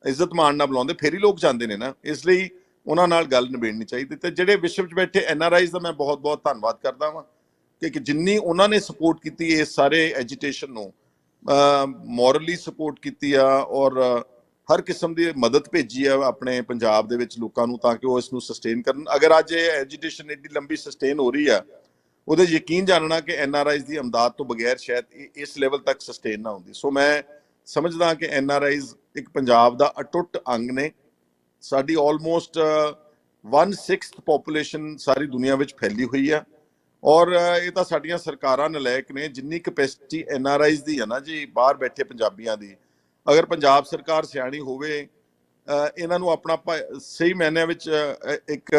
ਇੱਜ਼ਤ ਮਾਣ ਨਾਲ ਬੁਲਾਉਂਦੇ ਫੇਰ ਹੀ ਲੋਕ ਜਾਂਦੇ ਨੇ ਨਾ ਇਸ ਲਈ ਉਹਨਾਂ ਨਾਲ ਗੱਲ ਨਿਬੇੜਨੀ ਚਾਹੀਦੀ ਤੇ ਜਿਹੜੇ ਵਿਸ਼ਵ 'ਚ ਬੈਠੇ ਐਨ ਆਰ ਆਈਜ਼ ਦਾ ਮੈਂ ਬਹੁਤ ਬਹੁਤ ਧੰਨਵਾਦ ਕਰਦਾ ਵਾਂ ਕਿ ਕਿ ਜਿੰਨੀ ਉਹਨਾਂ ਨੇ ਸਪੋਰਟ ਕੀਤੀ ਇਸ ਸਾਰੇ ਐਜੀਟੇਸ਼ਨ ਨੂੰ ਮੋਰਲੀ ਸਪੋਰਟ ਕੀਤੀ ਆ ਔਰ ਹਰ ਕਿਸਮ ਦੀ ਮਦਦ ਭੇਜੀ ਆ ਆਪਣੇ ਪੰਜਾਬ ਦੇ ਵਿੱਚ ਲੋਕਾਂ ਨੂੰ ਤਾਂ ਕਿ ਉਹ ਇਸ ਨੂੰ ਸਸਟੇਨ ਕਰਨ। ਅਗਰ ਅੱਜ ਇਹ ਐਜੀਟੇਸ਼ਨ ਏਡੀ ਲੰਬੀ ਸਸਟੇਨ ਹੋ ਰਹੀ ਆ, ਉਹਦੇ ਯਕੀਨ ਜਾਣਨਾ ਕਿ ਐਨ ਆਰ ਆਈਜ਼ ਦੀ ਇਮਦਾਦ ਤੋਂ ਬਗੈਰ ਸ਼ਾਇਦ ਇਹ, ਇਸ ਲੈਵਲ ਤੱਕ ਸਸਟੇਨ ਨਾ ਹੁੰਦੀ। ਸੋ ਮੈਂ ਸਮਝਦਾ ਕਿ ਐਨ ਆਰ ਆਈਜ਼ ਇੱਕ ਪੰਜਾਬ ਦਾ ਅਟੁੱਟ ਅੰਗ ਨੇ। ਸਾਡੀ ਆਲਮੋਸਟ 1/6 ਪੋਪੂਲੇਸ਼ਨ ਸਾਰੀ ਦੁਨੀਆ ਵਿੱਚ ਫੈਲੀ ਹੋਈ ਆ। ਔਰ ਇਹ ਤਾਂ ਸਾਡੀਆਂ ਸਰਕਾਰਾਂ ਨਲਾਇਕ ਨੇ, ਜਿੰਨੀ ਕਪੈਸਿਟੀ ਐਨ ਆਰ ਆਈਜ਼ ਦੀ ਹੈ ਨਾ ਜੀ, ਬਾਹਰ ਬੈਠੇ ਪੰਜਾਬੀਆਂ ਦੀ, ਅਗਰ ਪੰਜਾਬ ਸਰਕਾਰ ਸਿਆਣੀ ਹੋਵੇ ਇਹਨਾਂ ਨੂੰ ਆਪਣਾ ਭਾ- ਸਹੀ ਮਾਇਨਿਆਂ ਵਿੱਚ ਇੱਕ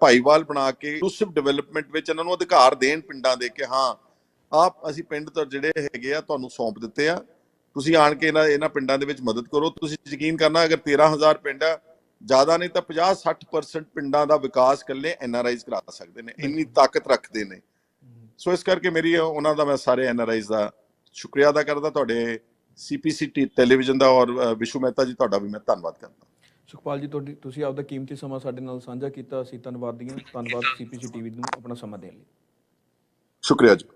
ਭਾਈਵਾਲ ਬਣਾ ਕੇ ਇਨਕਲੂਸਿਵ ਡਿਵੈਲਪਮੈਂਟ ਵਿੱਚ ਇਹਨਾਂ ਨੂੰ ਅਧਿਕਾਰ ਦੇਣ ਪਿੰਡਾਂ ਦੇ ਕਿ ਹਾਂ, ਆਪ ਅਸੀਂ ਪਿੰਡ ਤੋਂ ਜਿਹੜੇ ਹੈਗੇ ਆ, ਤੁਹਾਨੂੰ ਸੌਂਪ ਦਿੱਤੇ ਆ, ਤੁਸੀਂ ਆਣ ਕੇ ਇਹਨਾਂ ਇਹਨਾਂ ਪਿੰਡਾਂ ਦੇ ਵਿੱਚ ਮਦਦ ਕਰੋ, ਤੁਸੀਂ ਯਕੀਨ ਕਰਨਾ ਅਗਰ 13000 ਪਿੰਡ ਆ ਜ਼ਿਆਦਾ ਨਹੀਂ ਤਾਂ 50 60% ਪਿੰਡਾਂ ਦਾ ਵਿਕਾਸ ਆਰ ਆਈਜ਼ ਕਰਾ ਸਕਦੇ ਨੇ ਇੰਨੀ ਤਾਕਤ ਰੱਖਦੇ ਨੇ। ਸੋ ਇਸ ਕਰਕੇ ਮੇਰੀ ਉਹਨਾਂ ਦਾ ਮੈਂ ਸਾਰੇ ਐਨ ਆਰ ਆਈਜ਼ ਦਾ ਸ਼ੁਕਰੀਆ ਅਦਾ ਕਰਦਾ ਤੁਹਾਡੇ ਸੀਪੀਸੀ ਟੈਲੀਵਿਜ਼ਨ ਦਾ ਔਰ ਵਿਸ਼ੂ ਮਹਿਤਾ ਜੀ ਤੁਹਾਡਾ ਵੀ ਮੈਂ ਧੰਨਵਾਦ ਕਰਦਾ। ਸੁਖਪਾਲ ਜੀ ਤੁਹਾਡੀ ਤੁਸੀਂ ਆਪਦਾ ਕੀਮਤੀ ਸਮਾਂ ਸਾਡੇ ਨਾਲ ਸਾਂਝਾ ਕੀਤਾ ਅਸੀਂ ਧੰਨਵਾਦੀ ਹਾਂ ਧੰਨਵਾਦ ਸੀਪੀਸੀ ਟੀਵੀ ਨੂੰ ਆਪਣਾ ਸਮਾਂ ਦੇਣ ਲਈ। ਸ਼ੁਕਰੀਆ ਜੀ।